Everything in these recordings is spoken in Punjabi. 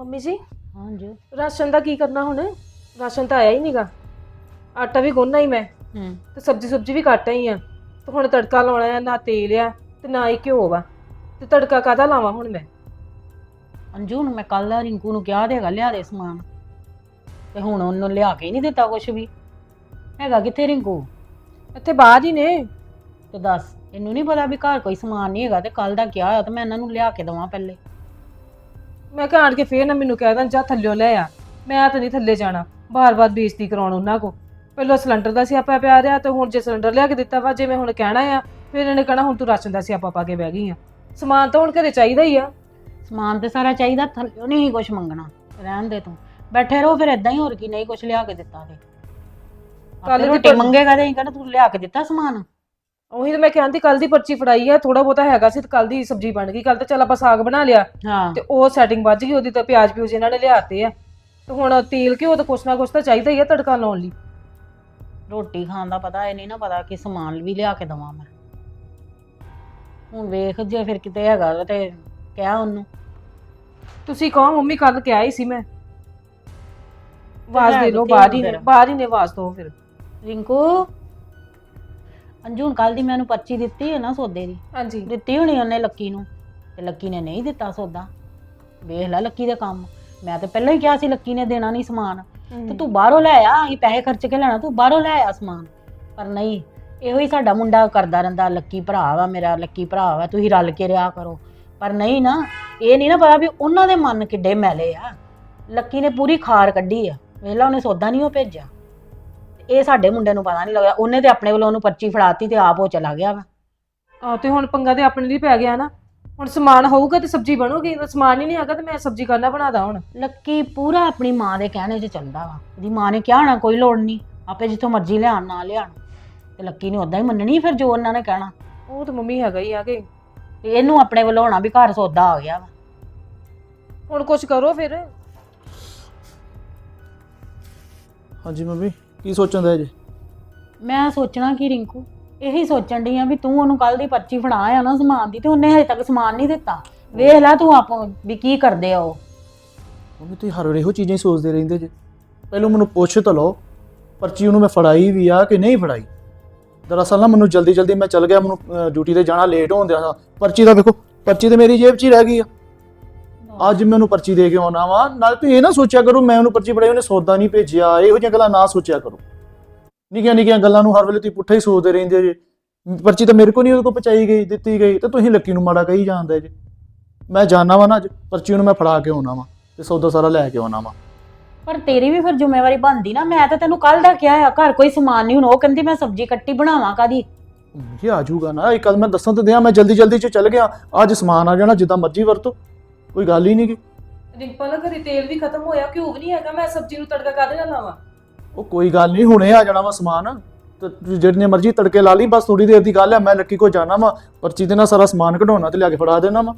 ਮੰਮੀ ਜੀ? ਹਾਂਜੀ। ਰਾਸ਼ਨ ਦਾ ਕੀ ਕਰਨਾ ਹੁਣ? ਰਾਸ਼ਨ ਤਾਂ ਆਇਆ ਹੀ ਨਹੀਂਗਾ ਆਟਾ ਵੀ ਗੁੰਨਣਾ ਹੀ ਮੈਂ। ਹੂੰ। ਤੇ ਸਬਜ਼ੀ ਸੁਬਜੀ ਵੀ ਕੱਟ ਆਈ ਆ। ਤੇ ਹੁਣ ਤੜਕਾ ਲਾਉਣਾ ਆ ਨਾ ਤੇਲ ਆ ਤੇ ਨਾ ਹੀ ਘਿਓ ਵਾ। ਤੇ ਤੜਕਾ ਕਾਹਦਾ ਲਾਵਾਂ ਹੁਣ ਮੈਂ? ਅੰਜੂ ਨੂੰ ਮੈਂ ਕੱਲ ਰਿੰਕੂ ਨੂੰ ਕਿਹਾ ਦੇਗਾ ਲਿਆ ਦੇ ਸਮਾਨ। ਤੇ ਹੁਣ ਉਹਨੂੰ ਲਿਆ ਕੇ ਹੀ ਨਹੀਂ ਦਿੱਤਾ ਕੁਝ ਵੀ। ਹੈਗਾ ਕਿੱਥੇ ਰਿੰਕੂ? ਇੱਥੇ ਬਾਹਰ ਹੀ ਨੇ। ਤੇ ਦੱਸ ਇਹਨੂੰ ਨਹੀਂ ਪਤਾ ਵੀ ਘਰ ਕੋਈ ਸਮਾਨ ਨਹੀਂ ਹੈਗਾ ਤੇ ਕੱਲ ਦਾ ਕਿਹਾ ਹੋਇਆ ਤੇ ਮੈਂ ਇਹਨਾਂ ਨੂੰ ਲਿਆ ਕੇ ਦਵਾਂ ਪਹਿਲੇ। ਮੈਂ ਕਿਹਾ ਆਣ ਕੇ ਫੇਰ ਨਾ ਮੈਨੂੰ ਕਹਿ ਦੇਣ ਜਾ ਥੱਲਿਓ ਲੈ ਆ। ਮੈਂ ਤਾਂ ਨਹੀਂ ਥੱਲੇ ਜਾਣਾ ਬਾਰ-ਬਾਰ ਬੇਇੱਜ਼ਤੀ ਕਰਾਉਣ ਉਹਨਾਂ ਕੋ। ਪਹਿਲਾਂ ਸਿਲੰਡਰ ਦਾ ਸਿਆਪਾ ਪਿਆ ਰਿਹਾ ਤੇ ਹੁਣ ਜੇ ਸਿਲੰਡਰ ਲਿਆ ਕੇ ਦਿੱਤਾ ਵਾ ਜੇ ਮੈਂ ਹੁਣ ਕਹਿਣਾ ਆ ਫਿਰ ਇਹਨੇ ਕਹਣਾ ਹੁਣ ਤੂੰ ਰਾਸ਼ਨ ਦਾ ਸਿਆਪਾ ਪਾ ਕੇ ਬਹਿ ਗਈ ਆ। ਸਮਾਨ ਤਾਂ ਹੁਣ ਘਰੇ ਚਾਹੀਦਾ ਹੀ ਆ। ਸਮਾਨ ਤੇ ਸਾਰਾ ਚਾਹੀਦਾ ਥੱਲੇ ਨਹੀਂ ਕੁਝ ਮੰਗਣਾ ਰਹਿਣ ਦੇ ਤੂੰ। ਬੈਠੇ ਰਹੋ ਫਿਰ ਇਦਾਂ ਹੀ ਹੋਰ ਕੀ ਨਹੀਂ ਕੁਝ ਲਿਆ ਕੇ ਦਿੱਤਾ ਤੇ ਕੱਲ ਰੋਟੀ ਪਰ- ਮੰਗੇਗਾ ਤੇ ਕਹਿੰਦਾ ਤੂੰ ਲਿਆ ਕੇ ਦਿੱਤਾ ਸਮਾਨ? ਉਹੀ ਤਾਂ ਮੈਂ ਕਹਿੰਦੀ ਕੱਲ ਦੀ ਪਰਚੀ ਫੜਾਈ ਆ ਥੋੜਾ ਬਹੁਤਾ ਹੈਗਾ ਸੀ ਤੇ ਕੱਲ ਦੀ ਸਬਜ਼ੀ ਬਣ ਗਈ ਕੱਲ ਤਾਂ ਚੱਲ ਆਪਾਂ ਸਾਗ ਬਣਾ ਲਿਆ। ਹਾਂ। ਤੇ ਉਹ ਸੈਟਿੰਗ ਵੱਜ ਗਈ ਉਹਦੀ ਤਾਂ ਪਿਆਜ਼ ਪਿਊਜ਼ ਇਹਨਾਂ ਨੇ ਲਿਆਤੇ ਆ। ਤੇ ਹੁਣ ਤੇਲ ਘਿਓ ਤਾਂ ਕੁਛ ਨਾ ਕੁਛ ਤਾਂ ਚਾਹੀਦਾ ਹੀ ਆ ਤੜਕਾ ਲਾਉਣ ਲਈ। ਰੋਟੀ ਖਾਣ ਦਾ ਪਤਾ ਇਹ ਨਹੀਂ ਨਾ ਪਤਾ ਕਿ ਸਮਾਨ ਵੀ ਲਿਆ ਕੇ ਦਵਾਂ ਮੈਂ। ਹੁਣ ਵੇਖ ਜੇ ਫਿਰ ਕਿਤੇ ਹੈਗਾ ਵਾ ਤੇ ਕਹਿ ਉਹਨੂੰ। ਤੁਸੀਂ ਕਹੋ ਮੰਮੀ ਕੱਲ ਕਿਹਾ ਹੀ ਸੀ ਮੈਂ। ਆਵਾਜ਼ ਲੈ ਦੇ ਲਓ ਦਿੱਤੀ ਬਾਹਰ ਹੀ ਫਿਰ। ਬਾਹਰ ਹੀ ਨੇ ਆਵਾਜ਼ ਦੋ ਫਿਰ। ਰਿੰਕੂ? ਅੰਜੂ ਕੱਲ ਦੀ ਮੈਨੂੰ ਪਰਚੀ ਦਿੱਤੀ ਹੈ ਨਾ ਸੌਦੇ ਦੀ। ਹਾਂਜੀ। ਦਿੱਤੀ ਹੋਣੀ ਉਹਨੇ ਲੱਕੀ ਨੂੰ। ਤੇ ਲੱਕੀ ਨੇ ਨਹੀਂ ਦਿੱਤਾ ਸੌਦਾ। ਵੇਖ ਲੈ ਲੱਕੀ ਦੇ ਕੰਮ। ਮੈਂ ਤਾਂ ਪਹਿਲਾਂ ਹੀ ਕਿਹਾ ਸੀ ਲੱਕੀ ਨੇ ਦੇਣਾ ਨਹੀਂ ਸਮਾਨ। ਤੇ ਤੂੰ ਬਾਹਰੋਂ ਲੈ ਆ ਅਸੀਂ ਪੈਸੇ ਖਰਚ ਕੇ ਲੈਣਾ ਤੂੰ ਬਾਹਰੋਂ ਲੈ ਆ ਸਮਾਨ। ਪਰ ਨਹੀਂ ਇਹੋ ਹੀ ਸਾਡਾ ਮੁੰਡਾ ਕਰਦਾ ਰਹਿੰਦਾ ਲੱਕੀ ਭਰਾ ਵਾ ਮੇਰਾ ਲੱਕੀ ਭਰਾ ਵਾ ਤੁਸੀਂ ਰਲ ਕੇ ਰਿਹਾ ਕਰੋ। ਪਰ ਨਹੀਂ ਨਾ ਇਹ ਨਹੀਂ ਨਾ ਪਤਾ ਵੀ ਉਹਨਾਂ ਦੇ ਮਨ ਕਿੱਡੇ ਮੈਲੇ ਆ। ਲੱਕੀ ਨੇ ਪੂਰੀ ਖਾਰ ਕੱਢੀ ਆ। ਵੇਲਾ ਉਹਨੇ ਸੌਦਾ ਨਹੀਂ ਉਹ ਭੇਜਿਆ। ਇਹ ਸਾਡੇ ਮੁੰਡੇ ਨੂੰ ਪਤਾ ਨਹੀਂ ਲੱਗਦਾ ਉਹਨੇ ਤੇ ਆਪਣੇ ਵੱਲੋਂ ਉਹਨੂੰ ਪਰਚੀ ਫੜਾਤੀ ਤੇ ਆਪ ਉਹ ਚਲਾ ਗਿਆ ਵਾ। ਆ ਤੇ ਹੁਣ ਪੰਗਾ ਤੇ ਆਪਣੇ ਲਈ ਪੈ ਗਿਆ ਨਾ। ਹੁਣ ਸਮਾਨ ਹੋਊਗਾ ਤੇ ਸਬਜ਼ੀ ਬਣੂਗੀ। ਜੇ ਸਮਾਨ ਹੀ ਨਹੀਂ ਹੈਗਾ ਤੇ ਮੈਂ ਸਬਜ਼ੀ ਕਰਨਾ ਬਣਾਦਾ ਹੁਣ? ਲੱਕੀ ਪੂਰਾ ਆਪਣੀ ਮਾਂ ਦੇ ਕਹਿਣੇ 'ਚ ਚੱਲਦਾ ਵਾ। ਉਹਦੀ ਮਾਂ ਨੇ ਕਿਹਾ ਹੋਣਾ ਕੋਈ ਲੋੜ ਨਹੀਂ। ਆਪੇ ਜਿੱਥੋਂ ਮਰਜ਼ੀ ਲਿਆਣ ਨਾ ਲਿਆਣ ਤੇ ਲੱਕੀ ਨੇ ਉਦਾਂ ਹੀ ਮੰਨਣੀ ਫਿਰ ਜੋ ਉਹਨਾਂ ਨੇ ਕਹਿਣਾ। ਉਹ ਤਾਂ ਮੰਮੀ ਹੈਗਾ ਹੀ ਆ ਕਿ। ਤੇ ਇਹਨੂੰ ਆਪਣੇ ਵੱਲੋਂ ਹੋਣਾ ਵੀ ਘਰ ਸੌਦਾ ਆ ਗਿਆ ਵਾ। ਹੁਣ ਕੁਝ ਕਰੋ ਫਿਰ। ਹਾਂਜੀ ਮੰਮੀ। ਕੀ ਸੋਚਣ ਦਾ ਜੇ? ਮੈਂ ਸੋਚਣਾ ਕਿ ਰਿੰਕੂ? ਇਹੀ ਸੋਚਣ ਡਈ ਆ ਵੀ ਤੂੰ ਉਹਨੂੰ ਕੱਲ ਦੀ ਪਰਚੀ ਫੜਾ ਆ ਨਾ ਸਮਾਨ ਦੀ ਤੇ ਉਹਨੇ ਹਜੇ ਤੱਕ ਸਮਾਨ ਨਹੀਂ ਦਿੱਤਾ। ਵੇਖ ਲੈ ਤੂੰ ਆਪ ਵੀ ਕੀ ਕਰਦੇ ਆ ਉਹ। ਮੰਮੀ ਤੁਸੀਂ ਹਰ ਵੇਲੇ ਇਹੋ ਚੀਜ਼ਾਂ ਹੀ ਸੋਚਦੇ ਰਹਿੰਦੇ ਜੇ। ਪਹਿਲਾਂ ਮੈਨੂੰ ਪੁੱਛ ਤਾਂ ਲਓ ਪਰਚੀ ਉਹਨੂੰ ਮੈਂ ਫੜਾਈ ਵੀ ਆ ਕਿ ਨਹੀਂ ਫੜਾਈ? ਦਰਅਸਲ ਨਾ ਮੈਨੂੰ ਜਲਦੀ ਜਲਦੀ ਮੈਂ ਚੱਲ ਗਿਆ ਮੈਨੂੰ ਡਿਊਟੀ ਤੇ ਜਾਣਾ ਲੇਟ ਹੋਣ ਦਿਆ। ਪਰਚੀ ਦਾ ਵੇਖੋ ਪਰਚੀ ਤੇ ਮੇਰੀ ਜੇਬ 'ਚ ਹੀ ਰਹਿ ਗਈ ਆ। ਅੱਜ ਮੈਨੂੰ ਪਰਚੀ ਦੇ ਕੇ ਆਉਣਾ ਵਾ। ਨਾਲ ਤੁਸੀਂ ਇਹ ਨਾ ਸੋਚਿਆ ਕਰੋ ਮੈਂ ਉਹਨੂੰ ਪਰਚੀ ਫੜਾਈ ਉਹਨੇ ਸੌਦਾ ਨਹੀਂ ਭੇਜਿਆ। ਇਹੋ ਜਿਹੀਆਂ ਗੱਲਾਂ ਨਾ ਸੋਚਿਆ ਕਰੋ। ਨਿੱਕੀਆਂ ਨਿੱਕੀਆਂ ਗੱਲਾਂ ਨੂੰ ਹਰ ਵੇਲੇ ਤੁਸੀਂ ਪੁੱਠਾ ਹੀ ਸੋਚਦੇ ਰਹਿੰਦੇ ਜੇ। ਪਰਚੀ ਤਾਂ ਮੇਰੇ ਕੋਲ ਨਹੀਂ ਉਹਦੇ ਕੋਲ ਪਹੁੰਚਾਈ ਗਈ ਦਿੱਤੀ ਗਈ। ਤੇ ਤੁਸੀਂ ਲੱਕੀ ਨੂੰ ਮਾੜਾ ਕਹੀ ਜਾਂਦੇ ਜੇ। ਮੈਂ ਜਾਣਾ ਵਾ ਨਾ ਅੱਜ ਪਰਚੀ ਨੂੰ ਮੈਂ ਫੜਾ ਕੇ ਆਉਣਾ ਵਾ ਤੇ ਸੌਦਾ ਸਾਰਾ ਲੈ ਕੇ ਆਉਣਾ ਵਾ। ਪਰ ਤੇਰੀ ਵੀ ਫਿਰ ਜ਼ਿੰਮੇਵਾਰੀ ਬਣਦੀ ਨਾ। ਮੈਂ ਤਾਂ ਤੈਨੂੰ ਕੱਲ ਦਾ ਕਿਹਾ ਆ ਘਰ ਕੋਈ ਸਮਾਨ ਨਹੀਂ ਹੁਣ। ਉਹ ਕਹਿੰਦੀ ਮੈਂ ਸਬਜ਼ੀ ਕੱਟੀ ਬਣਾਵਾਂ ਕਾਦੀ ਇਹ ਆ ਜਾਊਗਾ ਨਾ। ਇੱਕ ਗੱਲ ਮੈਂ ਦੱਸਾਂ ਤੇ ਦਿਆਂ ਮੈਂ ਜਲਦੀ ਜਲਦੀ ਚ ਚੱਲ ਗਿਆ। ਅੱਜ ਸਮਾਨ ਆ ਜਾਣਾ ਜਿੱਦਾਂ ਮਰਜ਼ੀ ਵਰਤੋ। ਕੋਈ ਗੱਲ ਹੀ ਨਹੀਂ ਗੀ। ਰਿੰਪਲ ਘਰੇ ਤੇਲ ਵੀ ਖਤਮ ਹੋਇਆ ਘਿਓ ਵੀ ਨਹੀਂ ਹੈਗਾ ਮੈਂ ਸਬਜ਼ੀ ਨੂੰ ਤੜਕਾ ਕਾਹਦੇ ਨਾਲ ਲਾਵਾਂ? ਉਹ ਕੋਈ ਗੱਲ ਨਹੀਂ ਹੁਣੇ ਆ ਜਾਣਾ ਵਾ ਸਮਾਨ। ਤੇ ਜਿਹੜਨੇ ਮਰਜ਼ੀ ਤੜਕੇ ਲਾ ਲਈ ਬਸ ਥੋੜੀ ਦੇਰ ਦੀ ਗੱਲ ਹੈ ਮੈਂ ਲੱਕੀ ਕੋ ਜਾਣਾ ਵਾ ਪਰਚੀ ਦੇ ਨਾਲ ਸਾਰਾ ਸਮਾਨ ਕਢਾਉਣਾ ਤੇ ਲਿਆ ਕੇ ਫੜਾ ਦੇਣਾ ਵਾ।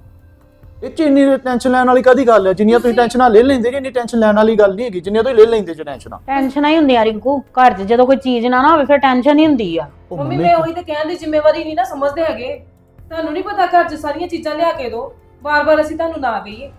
ਇਹ ਚ ਇੰਨੀ ਟੈਨਸ਼ਨ ਲੈਣ ਵਾਲੀ ਕਾਦੀ ਗੱਲ ਹੈ ਜਿੰਨੀਆਂ ਤੁਸੀਂ ਟੈਨਸ਼ਨਾਂ ਲੈ ਲੈਂਦੇ ਜੀ ਇੰਨੀ ਟੈਨਸ਼ਨ ਲੈਣ ਵਾਲੀ ਗੱਲ ਨਹੀਂ ਹੈਗੀ ਜਿੰਨੀਆਂ ਤੁਸੀਂ ਲੈ ਲੈਂਦੇ ਜੀ ਟੈਨਸ਼ਨਾਂ ਟੈਨਸ਼ਨ ਹੀ ਹੁੰਦੀ ਆ ਰਿੰਕੂ ਘਰ 'ਚ ਜਦੋਂ ਕੋਈ ਚੀਜ਼ ਨਾ ਨਾ ਹੋਵੇ ਫਿਰ ਟੈਨਸ਼ਨ ਹੀ ਹੁੰਦੀ ਆ। ਉਹ ਮੰਮੀ ਮੈਂ ਉਹੀ ਤਾਂ ਕਹਿਣ ਦੀ ਜ਼ਿੰਮੇਵਾਰੀ ਨਹੀਂ ਨਾ ਸਮਝਦੇ ਹੈਗੇ। ਤੁਹਾਨੂੰ ਨਹੀਂ ਪਤਾ ਘਰ 'ਚ ਸਾਰੀਆਂ ਚੀਜ਼ਾਂ ਲਿਆ ਕੇ ਦਿਓ। ਵਾਰ-ਵਾਰ ਅਸੀਂ ਤੁਹਾਨੂੰ ਨਾ ਕਹੀਏ।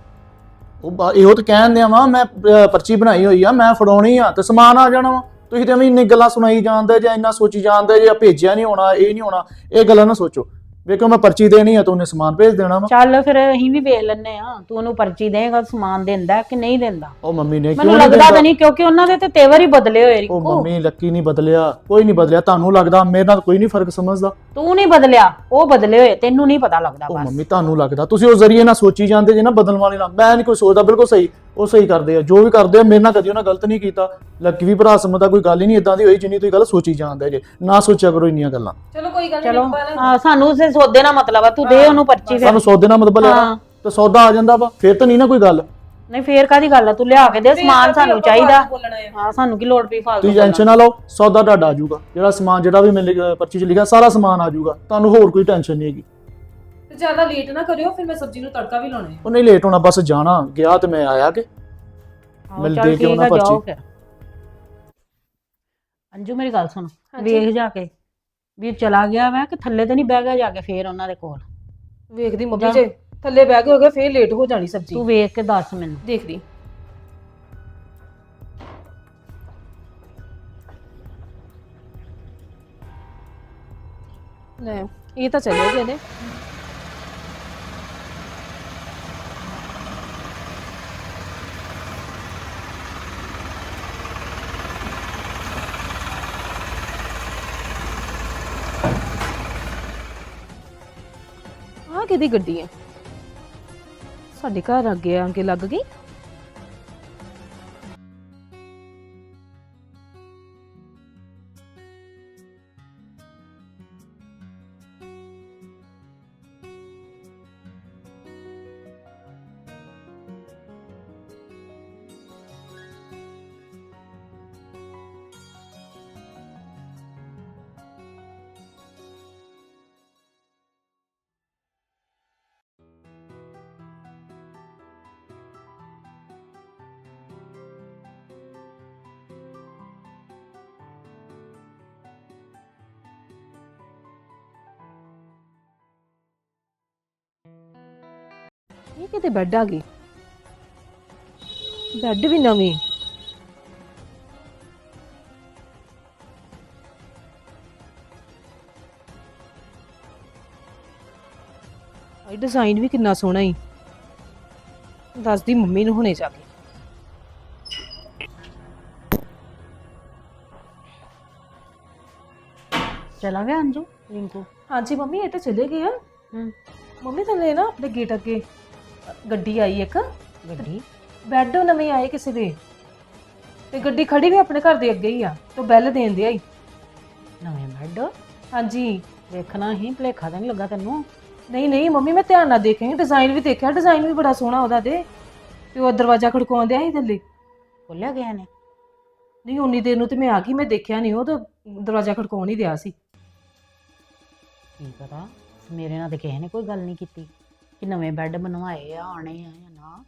ਉਹ ਬਾ- ਇਹੋ ਤਾਂ ਕਹਿਣ ਦਿਆਂ ਵਾ ਮੈਂ ਅਹ, ਪਰਚੀ ਬਣਾਈ ਹੋਈ ਆ ਮੈਂ ਫੜਾਉਣੀ ਆ ਤੇ ਸਮਾਨ ਆ ਜਾਣਾ ਵਾ। ਤੁਸੀਂ ਤੇ ਐਵੇਂ ਇੰਨੀ ਗੱਲਾਂ ਸੁਣਾਈ ਜਾਂਦੇ ਜਾਂ ਇੰਨਾ ਸੋਚੀ ਜਾਂਦੇ ਜੇ ਭੇਜਿਆ ਨਹੀਂ ਹੋਣਾ ਇਹ ਨਹੀਂ ਹੋਣਾ ਇਹ ਗੱਲਾਂ ਨਾ ਸੋਚੋ। ਵੇਖੋ ਮੈਂ ਪਰਚੀ ਦੇਣੀ ਆ ਤਾਂ ਉਹਨੇ ਸਮਾਨ ਭੇਜ ਦੇਣਾ ਵਾ। ਚੱਲ ਫਿਰ ਅਸੀਂ ਵੀ ਵੇਖ ਲੈਨੇ ਆ। ਤੂੰ ਉਹਨੂੰ ਪਰਚੀ ਦੇਗਾ ਸਮਾਨ ਦਿੰਦਾ ਕਿ ਨਹੀਂ ਦਿੰਦਾ? ਉਹ ਮੰਮੀ ਨੇ ਮੈਨੂੰ ਕਿਉਂ ਨਹੀਂ ਲੱਗਦਾ ਤਾਂ ਨਹੀਂ ਕਿਉਂਕਿ ਉਹਨਾਂ ਦੇ ਤੇ ਤੇਵਰ ਹੀ ਬਦਲੇ ਹੋਏ ਉਹ ਰਿੰਕੂ ਮੰਮੀ ਲੱਕੀ ਨਹੀਂ ਬਦਲਿਆ ਕੋਈ ਨਹੀਂ ਬਦਲਿਆ ਤੁਹਾਨੂੰ ਲੱਗਦਾ ਮੇਰੇ ਨਾਲ ਕੋਈ ਨਹੀਂ ਫ਼ਰਕ ਸਮਝਦਾ। ਤੂੰ ਨਹੀਂ ਬਦਲਿਆ ਉਹ ਬਦਲੇ ਹੋਏ ਤੈਨੂੰ ਨਹੀਂ ਪਤਾ ਲੱਗਦਾ ਉਹ ਬਸ। ਮੰਮੀ ਤੁਹਾਨੂੰ ਲੱਗਦਾ ਤੁਸੀਂ ਉਹ ਜ਼ਰੀਏ ਨਾਲ ਸੋਚੀ ਜਾਂਦੇ ਜੇ ਨਾ ਬਦਲਣ ਵਾਲੇ ਨਾਲ। ਮੈਂ ਨਹੀਂ ਕੋਈ ਸੋਚਦਾ ਬਿਲਕੁਲ ਸਹੀ। ਉਹ ਸਹੀ ਕਰਦੇ ਆ। ਜੋ ਵੀ ਕਰਦੇ ਆ ਮੇਰੇ ਨਾਲ ਕਦੀ ਉਹਨਾਂ ਗਲਤ ਨਹੀਂ ਕੀਤਾ। ਲੱਕੀ ਵੀ ਭਰਾ ਸਮਝਦਾ ਕੋਈ ਗੱਲ ਹੀ ਨਹੀਂ ਇਦਾਂ ਦੀ ਹੋਈ ਜਿੰਨੀ ਤੁਸੀਂ ਗੱਲ ਸੋਚੀ ਜਾਂਦੇ ਜੇ। ਨਾ ਸੋਚਿਆ ਕਰੋ ਇੰਨੀਆਂ ਗੱਲਾਂ। ਚਲੋ ਕੋਈ ਗੱਲ ਨਹੀਂ ਰਿੰਪਲ ਹਾਂ ਸਾਨੂੰ ਉਸੇ ਸੌਦੇ ਨਾਲ ਮਤਲਬ ਆ ਤੂੰ ਦੇ ਉਹਨੂੰ ਪਰਚੀ ਫਿਰ। ਸਾਨੂੰ ਸੌਦੇ ਨਾਲ ਮਤਲਬ ਹਾਂ। ਤੇ ਸੌਦਾ ਆ ਜਾਂਦਾ ਵਾ ਫਿਰ ਤਾਂ ਨਹੀਂ ਨਾ ਕੋਈ ਗੱਲ। ਨਹੀਂ ਫੇਰ ਕਾਦੀ ਗੱਲ ਆ? ਤੂੰ ਲਿਆ ਕੇ ਦੇ ਸਮਾਨ ਸਾਨੂੰ ਚਾਹੀਦਾ। ਬੋਲਣਾ ਹੈ। ਹਾਂ ਸਾਨੂੰ ਕੀ ਲੋੜ ਪਈ ਫਾਲਤੂ ਤੁਸੀਂ ਟੈਨਸ਼ਨ ਨਾ ਲਓ ਸੌਦਾ ਤੁਹਾਡਾ ਆ ਜਾਊਗਾ। ਜਿਹੜਾ ਸਮਾਨ ਜਿਹੜਾ ਵੀ ਮੇਰੇ ਪਰਚੀ 'ਚ ਲਿਖਿਆ ਸਾਰਾ ਸਮਾਨ ਆ ਜਾਊਗਾ। ਤੁਹਾਨੂੰ ਹੋਰ ਕੋਈ ਟੈਨਸ਼ਨ ਨਹੀਂ ਹੈਗੀ। ਤੇ ਜ਼ਿਆਦਾ ਲੇਟ ਨਾ ਕਰਿਓ ਫਿਰ ਮੈਂ ਸਬਜ਼ੀ ਨੂੰ ਤੜਕਾ ਵੀ ਲਾਉਣਾ ਹੈ। ਉਹ ਨਹੀਂ ਲੇਟ ਹੋਣਾ ਬਸ ਜਾਣਾ। ਗਿਆ ਤੇ ਮੈਂ ਆਇਆ ਕਿ। ਮਿਲ ਦੇ ਕੇ ਉਹਨਾਂ ਪਰਚੀ। ਅੰਜੂ ਮੇਰੀ ਗੱਲ ਸੁਣ। ਵੇਖ ਜਾ ਕੇ। ਵੀਰ ਚਲਾ ਗਿਆ ਵਾ ਕਿ ਥੱਲੇ ਤੇ ਨਹੀਂ ਬਹਿ ਗਿਆ ਜਾ ਕੇ ਫੇਰ ਉਹਨਾਂ ਦੇ ਕੋਲ। ਵੇਖਦੀ ਮੰਮੀ ਜੇ। ਥੱਲੇ ਬਹਿ ਗਏ ਹੋਗੇ ਫੇਰ ਲੇਟ ਹੋ ਜਾਣੀ ਸਬਜ਼ੀ। ਤੂੰ ਵੇਖ ਕੇ ਦੱਸ ਮੈਨੂੰ। ਦੇਖਦੀ। ਲੈ ਇਹ ਤਾਂ ਚਲੇ ਗਏ ਨੇ। ਆਹ ਗੱਡੀ ਹੈ। ਸਾਡੇ ਘਰ ਅੱਗੇ ਆ ਕੇ ਲੱਗ ਗਈ। ਇਹ ਕਿਤੇ ਬੈੱਡ ਆ ਗਈ? ਬੈੱਡ ਵੀ ਨਵੀਂ। ਇਹ ਡਿਜ਼ਾਈਨ ਵੀ ਕਿੰਨਾ ਸੋਹਣਾ ਹੀ ਦੱਸਦੀ ਮੰਮੀ ਨੂੰ ਹੁਣੇ ਜਾ ਕੇ। ਚਲਾ ਗਿਆ ਅੰਜੂ? ਰਿੰਕੂ? ਹਾਂਜੀ ਮੰਮੀ ਇਹ ਤਾਂ ਚਲੇ ਗਏ ਆ। ਹੂੰ। ਮੰਮੀ ਥੱਲੇ ਨਾ ਆਪਣੇ ਗੇਟ ਅੱਗੇ। ਗੱਡੀ ਆਈ ਇੱਕ। ਗੱਡੀ? ਬੈੱਡ ਨਵੇਂ ਆਏ ਕਿਸੇ ਦੇ। ਤੇ ਗੱਡੀ ਖੜੀ ਵੀ ਆਪਣੇ ਘਰ ਦੇ ਅੱਗੇ ਹੀ ਆ ਤੇ ਬੈਲ ਦੇਣ ਦੇ ਆਈ ਨਵੇਂ ਬੈੱਡ? ਹਾਂਜੀ। ਵੇਖਣਾ ਹੀ ਭਲੇਖਾ ਤਾਂ ਨਹੀਂ ਲੱਗਾ ਤੈਨੂੰ? ਨਹੀਂ ਨਹੀਂ ਮੰਮੀ ਮੈਂ ਧਿਆਨ ਨਾਲ ਦੇਖਿਆ ਡਿਜ਼ਾਈਨ ਵੀ ਦੇਖਿਆ ਡਿਜ਼ਾਈਨ ਵੀ ਬੜਾ ਸੋਹਣਾ ਉਹਦਾ ਤੇ। ਤੇ ਉਹ ਦਰਵਾਜ਼ਾ ਖੜਕਾਉਂਦਿਆ ਸੀ ਥੱਲੇ। ਖੋਲਿਆ ਗਿਆ ਨੇ ਨਹੀਂ ਉਨੀ ਦੇਰ ਨੂੰ ਤੇ ਮੈਂ ਆ ਗਈ ਮੈਂ ਦੇਖਿਆ ਨਹੀਂ ਉਹ ਤਾਂ ਦਰਵਾਜ਼ਾ ਖੜਕਾਉਣ ਹੀ ਦਿਆ ਸੀ। ਕੀ ਪਤਾ? ਮੇਰੇ ਨਾਲ ਤੇ ਕਿਸੇ ਨੇ ਕੋਈ ਗੱਲ ਨਹੀਂ ਕੀਤੀ। ਕਿ ਨਵੇਂ ਬੈੱਡ ਬਣਵਾਏ ਆ ਆਣੇ ਆ ਜਾਂ ਨਾ।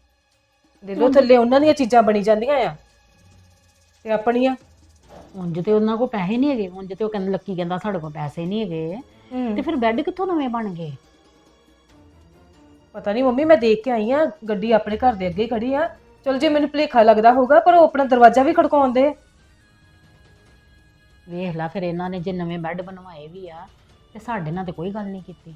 ਦੇ ਲੋ ਥੱਲੇ ਉਹਨਾਂ ਦੀਆਂ ਚੀਜ਼ਾਂ ਬਣੀ ਜਾਂਦੀਆਂ ਆ। ਤੇ ਆਪਣੀਆਂ? ਉਂਝ ਤੇ ਉਹਨਾਂ ਕੋਲ ਪੈਸੇ ਨਹੀਂ ਹੈਗੇ ਉਂਝ ਤੇ ਉਹ ਕਹਿੰਦੇ ਲੱਕੀ ਕਹਿੰਦਾ ਸਾਡੇ ਕੋਲ ਪੈਸੇ ਨਹੀਂ ਹੈਗੇ। ਤੇ ਫਿਰ ਬੈੱਡ ਕਿੱਥੋਂ ਨਵੇਂ ਬਣ ਗਏ? ਪਤਾ ਨਹੀਂ ਮੰਮੀ ਮੈਂ ਦੇਖ ਕੇ ਆਈ ਆ ਗੱਡੀ ਆਪਣੇ ਘਰ ਦੇ ਅੱਗੇ ਹੀ ਖੜੀ ਆ। ਚਲ ਜੇ ਮੈਨੂੰ ਭੁਲੇਖਾ ਲੱਗਦਾ ਹੋਊਗਾ ਪਰ ਉਹ ਆਪਣਾ ਦਰਵਾਜ਼ਾ ਵੀ ਖੜਕਾਉਂਦੇ ਵੇਖ ਲੈ ਫਿਰ ਇਹਨਾਂ ਨੇ ਜੇ ਨਵੇਂ ਬੈੱਡ ਬਣਵਾਏ ਵੀ ਆ ਤੇ ਸਾਡੇ ਨਾਲ ਤੇ ਕੋਈ ਗੱਲ ਨਹੀਂ ਕੀਤੀ।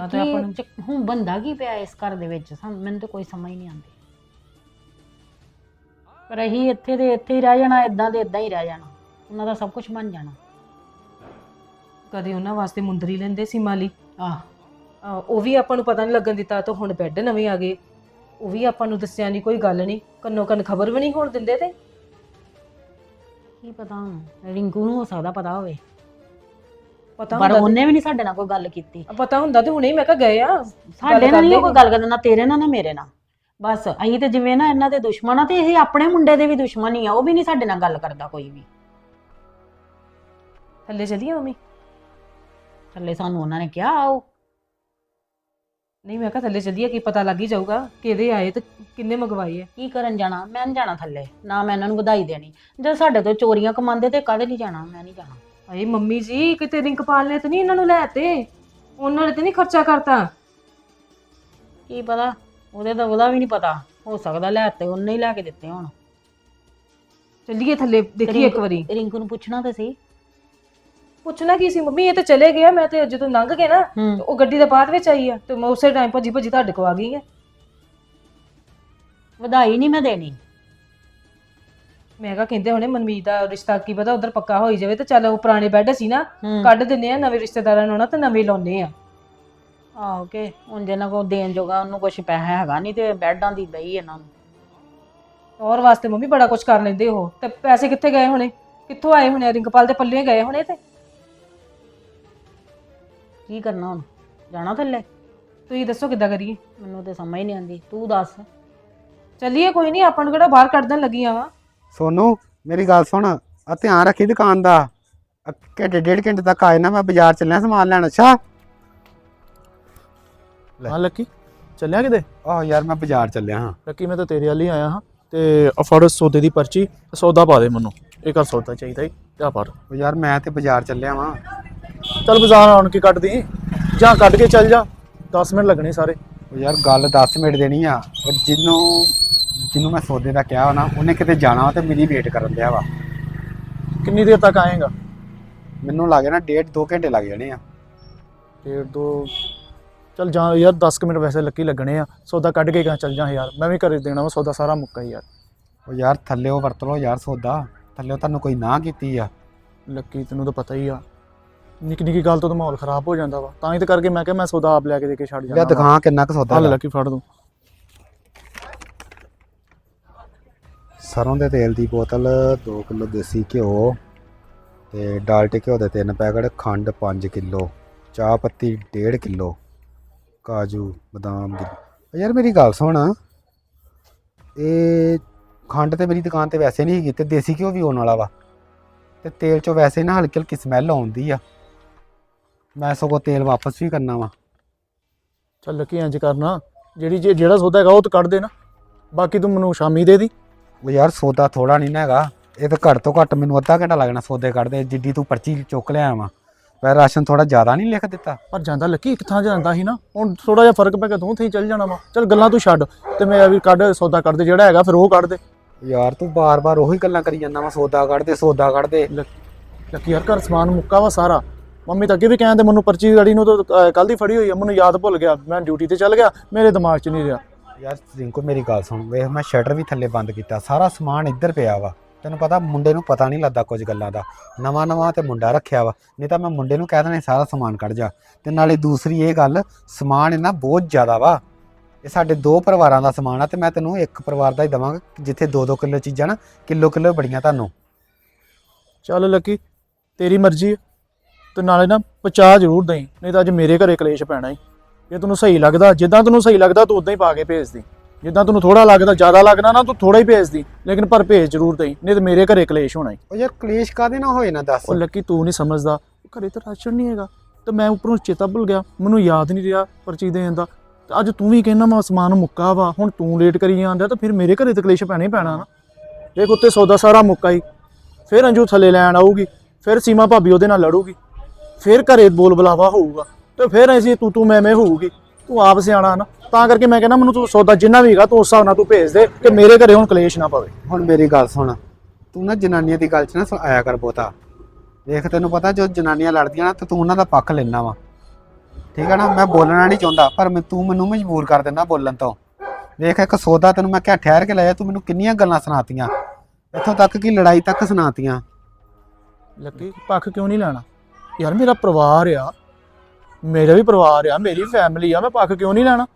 ਤਾਂ ਤੇ ਆਪਾਂ ਨੂੰ ਚ- ਹੁਣ ਬੰਦਾ ਕੀ ਪਿਆ ਇਸ ਘਰ ਦੇ ਵਿੱਚ? ਸਾਨੂੰ ਮੈਨੂੰ ਤਾਂ ਕੋਈ ਸਮਝ ਨਹੀਂ ਆਉਂਦੀ। ਪਰ ਅਸੀਂ ਇੱਥੇ ਦੇ ਇੱਥੇ ਹੀ ਰਹਿ ਜਾਣਾ ਇਦਾਂ ਦੇ ਇਦਾਂ ਹੀ ਰਹਿ ਜਾਣਾ। ਉਹਨਾਂ ਦਾ ਸਭ ਕੁਝ ਬਣ ਜਾਣਾ। ਕਦੇ ਉਹਨਾਂ ਵਾਸਤੇ ਮੁੰਦਰੀ ਲੈਂਦੇ ਸੀ ਮਾਲੀ? ਆਹ। ਆਹ, ਉਹ ਵੀ ਆਪਾਂ ਨੂੰ ਪਤਾ ਨਹੀਂ ਲੱਗਣ ਦਿੱਤਾ ਤਾਂ ਹੁਣ ਬੈੱਡ ਨਵੇਂ ਆ ਗਏ। ਉਹ ਵੀ ਆਪਾਂ ਨੂੰ ਦੱਸਿਆ ਨਹੀਂ ਕੋਈ ਗੱਲ ਨਹੀਂ। ਕੰਨੋ ਕੰਨ ਖਬਰ ਵੀ ਨਹੀਂ ਹੋਣ ਦਿੰਦੇ ਤੇ। ਕੀ ਪਤਾ? ਹੁਣ ਰਿੰਕੂ ਨੂੰ ਹੋ ਸਕਦਾ ਪਤਾ ਹੋਵੇ। ਪਤਾ ਪਰ ਹੁੰਦਾ ਉਹਨੇ ਵੀ ਨਹੀਂ ਸਾਡੇ ਨਾਲ ਕੋਈ ਗੱਲ ਕੀਤੀ। ਤੇ- ਪਤਾ ਹੁੰਦਾ ਤੇ ਹੁਣੇ ਹੀ ਮੈਂ ਕਿਹਾ ਗਏ ਆ ਸਾਡੇ ਨਾਲ ਨਹੀਂ ਕੋਈ ਗੱਲ ਕਰਦਾ ਨਾ ਤੇਰੇ ਨਾਲ ਨਾ ਮੇਰੇ ਨਾਲ। ਬਸ ਅਸੀਂ ਤੇ ਜਿਵੇਂ ਨਾ ਇਹਨਾਂ ਦੇ ਦੁਸ਼ਮਣ ਆ ਤੇ ਇਹ ਆਪਣੇ ਮੁੰਡੇ ਦੇ ਵੀ ਦੁਸ਼ਮਣ ਹੀ ਆ ਉਹ ਵੀ ਨਹੀਂ ਸਾਡੇ ਨਾਲ ਗੱਲ ਕਰਦਾ ਕੋਈ ਵੀ। ਥੱਲੇ ਚਲੀਏ ਮੰਮੀ? ਥੱਲੇ ਸਾਨੂੰ ਉਹਨਾਂ ਨੇ ਕਿਹਾ ਆਓ। ਨਹੀਂ ਮੈਂ ਕਿਹਾ ਥੱਲੇ ਚਲੀਏ ਕੀ ਪਤਾ ਲੱਗ ਹੀ ਜਾਊਗਾ ਕਿਹਦੇ ਆਏ ਤੇ ਕਿੰਨੇ ਮੰਗਵਾਏ ਆ। ਕੀ ਕਰਨ ਜਾਣਾ? ਮੈਂ ਨਹੀਂ ਜਾਣਾ ਥੱਲੇ ਨਾ ਮੈਂ ਇਹਨਾਂ ਨੂੰ ਵਧਾਈ ਦੇਣੀ। ਜਦ ਸਾਡੇ ਤੋਂ ਚੋਰੀਆਂ ਕਮਾਉਂਦੇ ਤੇ ਕਾਹਦੇ ਨਹੀਂ ਜਾਣਾ? ਮੈਂ ਨਹੀਂ ਜਾਣਾ। ਅਏ ਮੰਮੀ ਜੀ ਕਿਤੇ ਰਿੰਕ ਪਾਲ ਨੇ ਤੇ ਨਹੀਂ ਇਹਨਾਂ ਨੂੰ ਲੈ ਤੇ ਉਹਨਾਂ ਨੇ ਤੇ ਨਹੀਂ ਖਰਚਾ ਕਰਤਾ। ਕੀ ਪਤਾ? ਉਹਦੇ ਤਾਂ ਉਹਦਾ ਵੀ ਨਹੀਂ ਪਤਾ। ਹੋ ਸਕਦਾ ਲੈ ਤੇ ਉਹਨੇ ਹੀ ਲੈ ਕੇ ਦਿੱਤੇ ਹੁਣ। ਚੱਲੀਏ ਥੱਲੇ ਦੇਖੀਏ ਇੱਕ ਵਾਰੀ। ਰਿੰਕੂ ਨੂੰ ਪੁੱਛਣਾ ਤੇ ਸੀ। ਪੁੱਛਣਾ ਕੀ ਸੀ ਮੰਮੀ? ਇਹ ਤੇ ਚਲੇ ਗਏ ਆ, ਮੈਂ ਤੇ ਜਦੋਂ ਲੰਘ ਗਏ ਨਾ ਹੂੰ। ਤੇ ਉਹ ਗੱਡੀ ਦਾ ਬਾਅਦ ਵਿੱਚ ਆਈ ਆ ਤੇ ਮੈਂ ਉਸੇ ਟਾਈਮ ਭੱਜੀ ਭੱਜੀ ਤੁਹਾਡੇ ਕੋ ਆ ਗਈ ਆ। ਵਧਾਈ ਨਹੀਂ ਮੈਂ ਦੇਣੀ। ਮੈਂ ਕਿਹਾ ਕਹਿੰਦੇ ਹੁਣੇ ਮਨਮੀਤ ਦਾ ਰਿਸ਼ਤਾ ਕੀ ਪਤਾ ਉਧਰ ਪੱਕਾ ਹੋਈ ਜਾਵੇ ਤੇ ਚੱਲ ਉਹ ਪੁਰਾਣੇ ਬੈੱਡ ਸੀ ਨਾ ਹੂੰ। ਕੱਢ ਦਿੰਨੇ ਆ ਨਵੇਂ ਰਿਸ਼ਤੇਦਾਰਾਂ ਨੂੰ ਨਾ ਤੇ ਨਵੇਂ ਲਾਉਨੇ ਆ। ਆਹੋ ਕਿ ਹੁਣ ਜਿਹਨਾਂ ਕੋਲ ਦੇਣ ਜੋਗਾ ਉਹਨੂੰ ਕੁਝ ਪੈਸਾ ਹੈਗਾ ਨਹੀਂ ਤੇ ਬੈੱਡਾਂ ਦੀ ਬਈ ਇਹਨਾਂ ਨੂੰ। ਹੋਰ ਵਾਸਤੇ ਮੰਮੀ ਬੜਾ ਕੁਝ ਕਰ ਲੈਂਦੇ ਉਹ ਤੇ ਪੈਸੇ ਕਿੱਥੇ ਗਏ ਹੋਣੇ? ਕਿੱਥੋਂ ਆਏ ਹੋਣੇ ਆ? ਰਿੰਕਪਾਲ ਦੇ ਪੱਲੇ ਗਏ ਹੋਣੇ ਤੇ? ਕੀ ਕਰਨਾ ਹੁਣ? ਜਾਣਾ ਥੱਲੇ? ਤੁਸੀਂ ਦੱਸੋ ਕਿੱਦਾਂ ਕਰੀਏ? ਮੈਨੂੰ ਤੇ ਸਮਝ ਨਹੀਂ ਆਉਂਦੀ ਤੂੰ ਦੱਸ। ਚੱਲੀਏ ਕੋਈ ਨਹੀਂ ਆਪਾਂ ਨੂੰ ਕਿਹੜਾ ਬਾਹਰ ਕੱਢਣ ਲੱਗੀਆਂ ਵਾ। ਸੋਨੂੰ ਮੇਰੀ ਗੱਲ ਸੁਣ। ਆ ਧਿਆਨ ਰੱਖੀ ਦੁਕਾਨ ਦਾ। ਆ ਘੰਟੇ ਡੇਢ ਘੰਟੇ ਤੱਕ ਆਏ ਨਾ ਮੈਂ ਬਾਜ਼ਾਰ ਚੱਲਿਆ ਸਮਾਨ ਲੈਣ। ਅੱਛਾ? ਲੈ। ਹਾਂ ਲੱਕੀ ਚੱਲਿਆ ਕਿਤੇ? ਆਹ ਯਾਰ ਮੈਂ ਬਾਜ਼ਾਰ ਚੱਲਿਆ ਹਾਂ। ਲੱਕੀ ਮੈਂ ਤਾਂ ਤੇਰੇ ਵਾਲੀ ਆਇਆ ਹਾਂ। ਤੇ ਅਫੜ ਸੌਦੇ ਦੀ ਪਰਚੀ ਸੌਦਾ ਪਾ ਦੇ ਮੈਨੂੰ। ਇਹ ਕਰ ਸੌਦਾ ਚਾਹੀਦਾ ਹੀ ਜਾ ਪਰ ਉਹ ਯਾਰ ਮੈਂ ਤੇ ਬਾਜ਼ਾਰ ਚੱਲਿਆ ਵਾਂ। ਚੱਲ ਬਾਜ਼ਾਰ ਆਉਣ ਕੇ ਦੀ ਜਾਂ ਕੱਢ ਕੇ ਚੱਲ ਜਾ। 10 ਮਿੰਟ ਲੱਗਣੇ ਸਾਰੇ। ਉਹ ਯਾਰ ਗੱਲ 10 ਮਿੰਟ ਦੇਣੀ ਆ। ਉਹ ਜਿਹਨੂੰ ਜਿਹਨੂੰ ਮੈਂ ਸੌਦੇ ਦਾ ਕਿਹਾ ਨਾ ਉਹਨੇ ਕਿਤੇ ਜਾਣਾ ਵਾ ਤੇ ਮੇਰੀ ਵੇਟ ਕਰਨ ਦਿਆ ਵਾ। ਕਿੰਨੀ ਦੇਰ ਤੱਕ ਆਏਗਾ? ਮੈਨੂੰ ਲੱਗ ਜਾਣਾ ਡੇਢ ਦੋ ਘੰਟੇ ਲੱਗ ਜਾਣੇ ਆ। ਡੇਢ ਦੋ ਚੱਲ ਜਾ ਯਾਰ 10 ਕੁ ਮਿੰਟ ਵੈਸੇ ਲੱਕੀ ਲੱਗਣੇ ਆ ਸੌਦਾ ਕੱਢ ਕੇ ਕਹਾਂ ਚੱਲ ਜਾ ਯਾਰ ਮੈਂ ਵੀ ਘਰੇ ਦੇਣਾ ਵਾ ਸੌਦਾ ਸਾਰਾ ਮੁੱਕਾ ਯਾਰ। ਉਹ ਯਾਰ ਥੱਲੇ ਉਹ ਵਰਤ ਲਓ ਯਾਰ ਸੌਦਾ ਥੱਲੇ ਤੁਹਾਨੂੰ ਕੋਈ ਨਾ ਕੀਤੀ ਆ। ਲੱਕੀ ਤੈਨੂੰ ਤਾਂ ਪਤਾ ਹੀ ਆ ਨਿੱਕੀ ਨਿੱਕੀ ਗੱਲ ਤੋਂ ਤਾਂ ਮਾਹੌਲ ਖਰਾਬ ਹੋ ਜਾਂਦਾ ਵਾ। ਤਾਂ ਹੀ ਤਾਂ ਕਰਕੇ ਮੈਂ ਕਿਹਾ ਮੈਂ ਸੌਦਾ ਆਪ ਲੈ ਕੇ ਦੇ ਕੇ ਛੱਡ ਜਾਣਾ ਦਿਖਾ ਕਿੰਨਾ ਕੁ ਸੌਦਾ ਹੱਲ ਹੈਗਾ। ਲੱਕੀ ਫੜ ਦੂੰ ਸਰੋਂ ਦੇ ਤੇਲ ਦੀ ਬੋਤਲ 2 ਕਿਲੋ ਦੇਸੀ ਘਿਓ ਤੇ ਡਾਲਟੇ ਘਿਓ ਦੇ ਤਿੰਨ ਪੈਕਟ ਖੰਡ 5 ਕਿਲੋ, ਚਾਹ ਪੱਤੀ 1.5 ਕਿਲੋ, ਕਾਜੂ, ਬਦਾਮ ਯਾਰ ਮੇਰੀ ਗੱਲ ਸੁਣ। ਇਹ ਖੰਡ ਤੇ ਮੇਰੀ ਦੁਕਾਨ ਤੇ ਵੈਸੇ ਨਹੀਂ ਹੈਗੀ ਤੇ ਦੇਸੀ ਘਿਓ ਵੀ ਆਉਣ ਵਾਲਾ ਵਾ। ਤੇ ਤੇਲ ਚੋਂ ਵੈਸੇ ਨਾ ਹਲਕੀ ਹਲਕੀ ਸਮੈਲ ਆਉਂਦੀ ਆ। ਮੈਂ ਸਗੋਂ ਤੇਲ ਵਾਪਸ ਵੀ ਕਰਨਾ ਵਾ। ਚੱਲ ਲੱਕੀ ਇੰਜ ਕਰਨਾ? ਜਿਹੜੀ ਜੇ- ਜਿਹੜਾ ਸੌਦਾ ਹੈਗਾ ਉਹ ਤਾਂ ਕੱਢ ਦੇ ਨਾ। ਬਾਕੀ ਤੂੰ ਮੈਨੂੰ ਸ਼ਾਮੀ ਦੇ ਦੀ। ਉਹ ਯਾਰ ਸੌਦਾ ਥੋੜਾ ਨਹੀਂ ਨਾ ਹੈਗਾ। ਇਹ ਤਾਂ ਘੱਟ ਤੋਂ ਘੱਟ ਮੈਨੂੰ ਅੱਧਾ ਘੰਟਾ ਲੱਗਣਾ ਸੌਦੇ ਕੱਢਦੇ ਜਿੱਡੀ ਤੂੰ ਪਰਚੀ ਚੁੱਕ ਲਿਆ ਵਾ ਮੈਂ ਰਾਸ਼ਨ ਥੋੜਾ ਜ਼ਿਆਦਾ ਨਹੀਂ ਲਿਖ ਦਿੱਤਾ। ਪਰ ਜਾਂਦਾ ਲੱਕੀ ਇੱਕ ਥਾਂ ਜਾਂਦਾ ਸੀ ਨਾ ਹੁਣ ਥੋੜਾ ਜਿਹਾ ਫ਼ਰਕ ਪੈ ਗਿਆ ਤੂੰ ਉੱਥੇ ਹੀ ਚੱਲ ਜਾਣਾ ਵਾ। ਚੱਲ ਗੱਲਾਂ ਤੂੰ ਛੱਡ ਤੇ ਮੇਰਾ ਵੀ ਕੱਢ ਸੌਦਾ ਕੱਢ ਦੇ ਜਿਹੜਾ ਹੈਗਾ ਫਿਰ ਉਹ ਕੱਢ ਦੇ। ਯਾਰ ਤੂੰ ਬਾਰ-ਬਾਰ ਉਹੀ ਗੱਲਾਂ ਕਰੀ ਜਾਂਦਾ ਵਾ ਸੌਦਾ ਕੱਢਦੇ ਸੌਦਾ ਕੱਢਦੇ ਲੱਕੀ ਯਾਰ ਘਰ ਸਮਾਨ ਮੁੱਕਾ ਵਾ ਸਾਰਾ। ਮੰਮੀ ਤਾਂ ਅੱਗੇ ਵੀ ਕਹਿੰਦੇ ਮੈਨੂੰ ਪਰਚੀ ਗੜੀ ਨੂੰ ਤਾਂ ਕੱਲ ਦੀ ਫੜੀ ਹੋਈ ਆ ਮੈਨੂੰ ਯਾਦ ਭੁੱਲ ਗਿਆ। ਮੈਂ ਡਿਊਟੀ ਤੇ ਚੱਲ ਗਿਆ ਮੇਰੇ ਦਿਮਾਗ 'ਚ ਨਹੀਂ ਰਿਹਾ। ਯਾਰ ਰਿੰਕੂ, ਮੇਰੀ ਗੱਲ ਸੁਣ। ਵੇਖ, ਮੈਂ ਸ਼ਟਰ ਵੀ ਥੱਲੇ ਬੰਦ ਕੀਤਾ। ਸਾਰਾ ਸਮਾਨ ਇੱਧਰ ਪਿਆ ਵਾ। ਤੈਨੂੰ ਪਤਾ, ਮੁੰਡੇ ਨੂੰ ਪਤਾ ਨਹੀਂ ਲੱਗਦਾ ਕੁਝ ਗੱਲਾਂ ਦਾ। ਨਵਾਂ ਨਵਾਂ ਤੇ ਮੁੰਡਾ ਰੱਖਿਆ ਵਾ। ਨਹੀਂ ਤਾਂ ਮੈਂ ਮੁੰਡੇ ਨੂੰ ਕਹਿ ਦੇਣਾ ਸਾਰਾ ਸਮਾਨ ਕੱਢ ਜਾ। ਤੇ ਨਾਲੇ ਦੂਸਰੀ ਇਹ ਗੱਲ, ਸਮਾਨ ਇਹਨਾਂ ਬਹੁਤ ਜ਼ਿਆਦਾ ਵਾ। ਇਹ ਸਾਡੇ ਦੋ ਪਰਿਵਾਰਾਂ ਦਾ ਸਮਾਨ ਆ ਤੇ ਮੈਂ ਤੈਨੂੰ ਇੱਕ ਪਰਿਵਾਰ ਦਾ ਹੀ ਦਵਾਂਗਾ, ਜਿੱਥੇ 2-2 ਕਿਲੋ ਚੀਜ਼ਾਂ ਨਾ, ਕਿਲੋ ਕਿਲੋ ਬੜੀਆਂ ਤੁਹਾਨੂੰ। ਚੱਲ ਲੱਕੀ, ਤੇਰੀ ਮਰਜ਼ੀ ਹੈ ਤੇ ਨਾਲੇ ਨਾ ਪਚਾ ਜ਼ਰੂਰ ਦੇਈ, ਨਹੀਂ ਤਾਂ ਅੱਜ ਮੇਰੇ ਘਰੇ ਕਲੇਸ਼ ਪੈਣਾ ਹੀ ਜੇ ਤੈਨੂੰ ਸਹੀ ਲੱਗਦਾ ਜਿੱਦਾਂ ਤੈਨੂੰ ਸਹੀ ਲੱਗਦਾ ਤੂੰ ਉਦਾਂ ਹੀ ਪਾ ਕੇ ਭੇਜ ਦੀ। ਜਿੱਦਾਂ ਤੈਨੂੰ ਥੋੜਾ ਲੱਗਦਾ ਜ਼ਿਆਦਾ ਲੱਗਦਾ ਨਾ ਤੂੰ ਥੋੜਾ ਹੀ ਭੇਜ ਦੀ ਲੇਕਿਨ ਪਰ ਭੇਜ ਜ਼ਰੂਰ ਦੇਈ ਨਹੀਂ ਤੇ ਮੇਰੇ ਘਰੇ ਕਲੇਸ਼ ਹੋਣਾ ਹੀ ਉਹ ਯਾਰ ਕਲੇਸ਼ ਕਾਦੇ ਨਾ ਹੋਏ ਨਾ ਦੱਸ। ਉਹ ਲੱਕੀ ਤੂੰ ਨਹੀਂ ਸਮਝਦਾ ਘਰੇ ਤਾਂ ਰਾਸ਼ਨ ਨਹੀਂ ਹੈਗਾ। ਤੇ ਮੈਂ ਉੱਪਰੋਂ ਚੇਤਾ ਭੁੱਲ ਗਿਆ ਮੈਨੂੰ ਯਾਦ ਨਹੀਂ ਰਿਹਾ ਪਰਚੀ ਦੇਣ ਦਾ। ਤੇ ਅੱਜ ਤੂੰ ਵੀ ਕਹਿਣਾ ਮੈਂ ਸਮਾਨ ਮੁੱਕਾ ਵਾ ਹੁਣ ਤੂੰ ਲੇਟ ਕਰੀ ਜਾਂਦਾ ਤਾਂ ਫਿਰ ਮੇਰੇ ਘਰੇ ਤਾਂ ਕਲੇਸ਼ ਪੈਣਾ ਹੀ ਪੈਣਾ ਨਾ। ਦੇਖ ਉੱਤੇ ਸੌਦਾ ਸਾਰਾ ਮੁੱਕਾ ਹੀ ਫਿਰ ਅੰਜੂ ਥੱਲੇ ਲੈਣ ਆਊਗੀ ਫਿਰ ਸੀਮਾ ਭਾਬੀ ਉਹਦੇ ਨਾਲ ਲੜੂਗੀ। ਫਿਰ ਘਰੇ ਬੋਲ ਬੁਲਾਵਾ ਹੋਊਗਾ। ਤੇ ਫਿਰ ਐਸੀ ਤੂੰ ਤੂੰ ਮੈਂ ਮੈਂ ਹੋਊਗੀ। ਤੂੰ ਆਪ ਸਿਆਣਾ ਨਾ। ਤਾਂ ਕਰਕੇ ਮੈਂ ਕਹਿੰਦਾ ਮੈਨੂੰ ਤੂੰ ਸੌਦਾ ਜਿੰਨਾ ਵੀ ਹੈਗਾ ਤੂੰ ਉਸ ਹਿਸਾਬ ਨਾਲ ਤੂੰ ਭੇਜ ਦੇ ਕਿ ਮੇਰੇ ਘਰੇ ਹੁਣ ਕਲੇਸ਼ ਨਾ ਪਵੇ। ਹੁਣ ਮੇਰੀ ਗੱਲ ਸੁਣ। ਤੂੰ ਨਾ ਜਨਾਨੀਆਂ ਦੀ ਗੱਲ 'ਚ ਨਾ ਆਇਆ ਕਰ ਬਹੁਤਾ। ਦੇਖ ਤੈਨੂੰ ਪਤਾ ਜੋ ਜਨਾਨੀਆਂ ਲੜਦੀਆਂ ਨਾ ਤੇ ਤੂੰ ਉਹਨਾਂ ਦਾ ਪੱਖ ਲੈਣਾ ਵਾ। ਠੀਕ ਹੈ ਨਾ? ਮੈਂ ਬੋਲਣਾ ਨਹੀਂ ਚਾਹੁੰਦਾ ਪਰ ਮੈਂ ਤੂੰ ਮੈਨੂੰ ਮਜਬੂਰ ਕਰ ਦਿੰਦਾ ਬੋਲਣ ਤੋਂ। ਵੇਖ ਇੱਕ ਸੌਦਾ ਤੈਨੂੰ ਮੈਂ ਕਿਹਾ ਠਹਿਰ ਕੇ ਲਾਇਆ ਤੂੰ ਮੈਨੂੰ ਕਿੰਨੀਆਂ ਗੱਲਾਂ ਸੁਣਾਤੀਆਂ। ਇੱਥੋਂ ਤੱਕ ਕਿ ਲੜਾਈ ਤੱਕ ਸੁਣਾਤੀਆਂ। ਲੱਗੀ ਪੱਖ ਕਿਉਂ ਨਹੀਂ ਲੈਣਾ? ਯਾਰ ਮੇਰਾ ਪਰਿਵਾਰ ਆ। ਮੇਰਾ ਵੀ ਪਰਿਵਾਰ ਆ, ਮੇਰੀ ਫੈਮਿਲੀ ਆ, ਮੈਂ ਪੱਖ ਕਿਉਂ ਨਹੀਂ ਲੈਣਾ?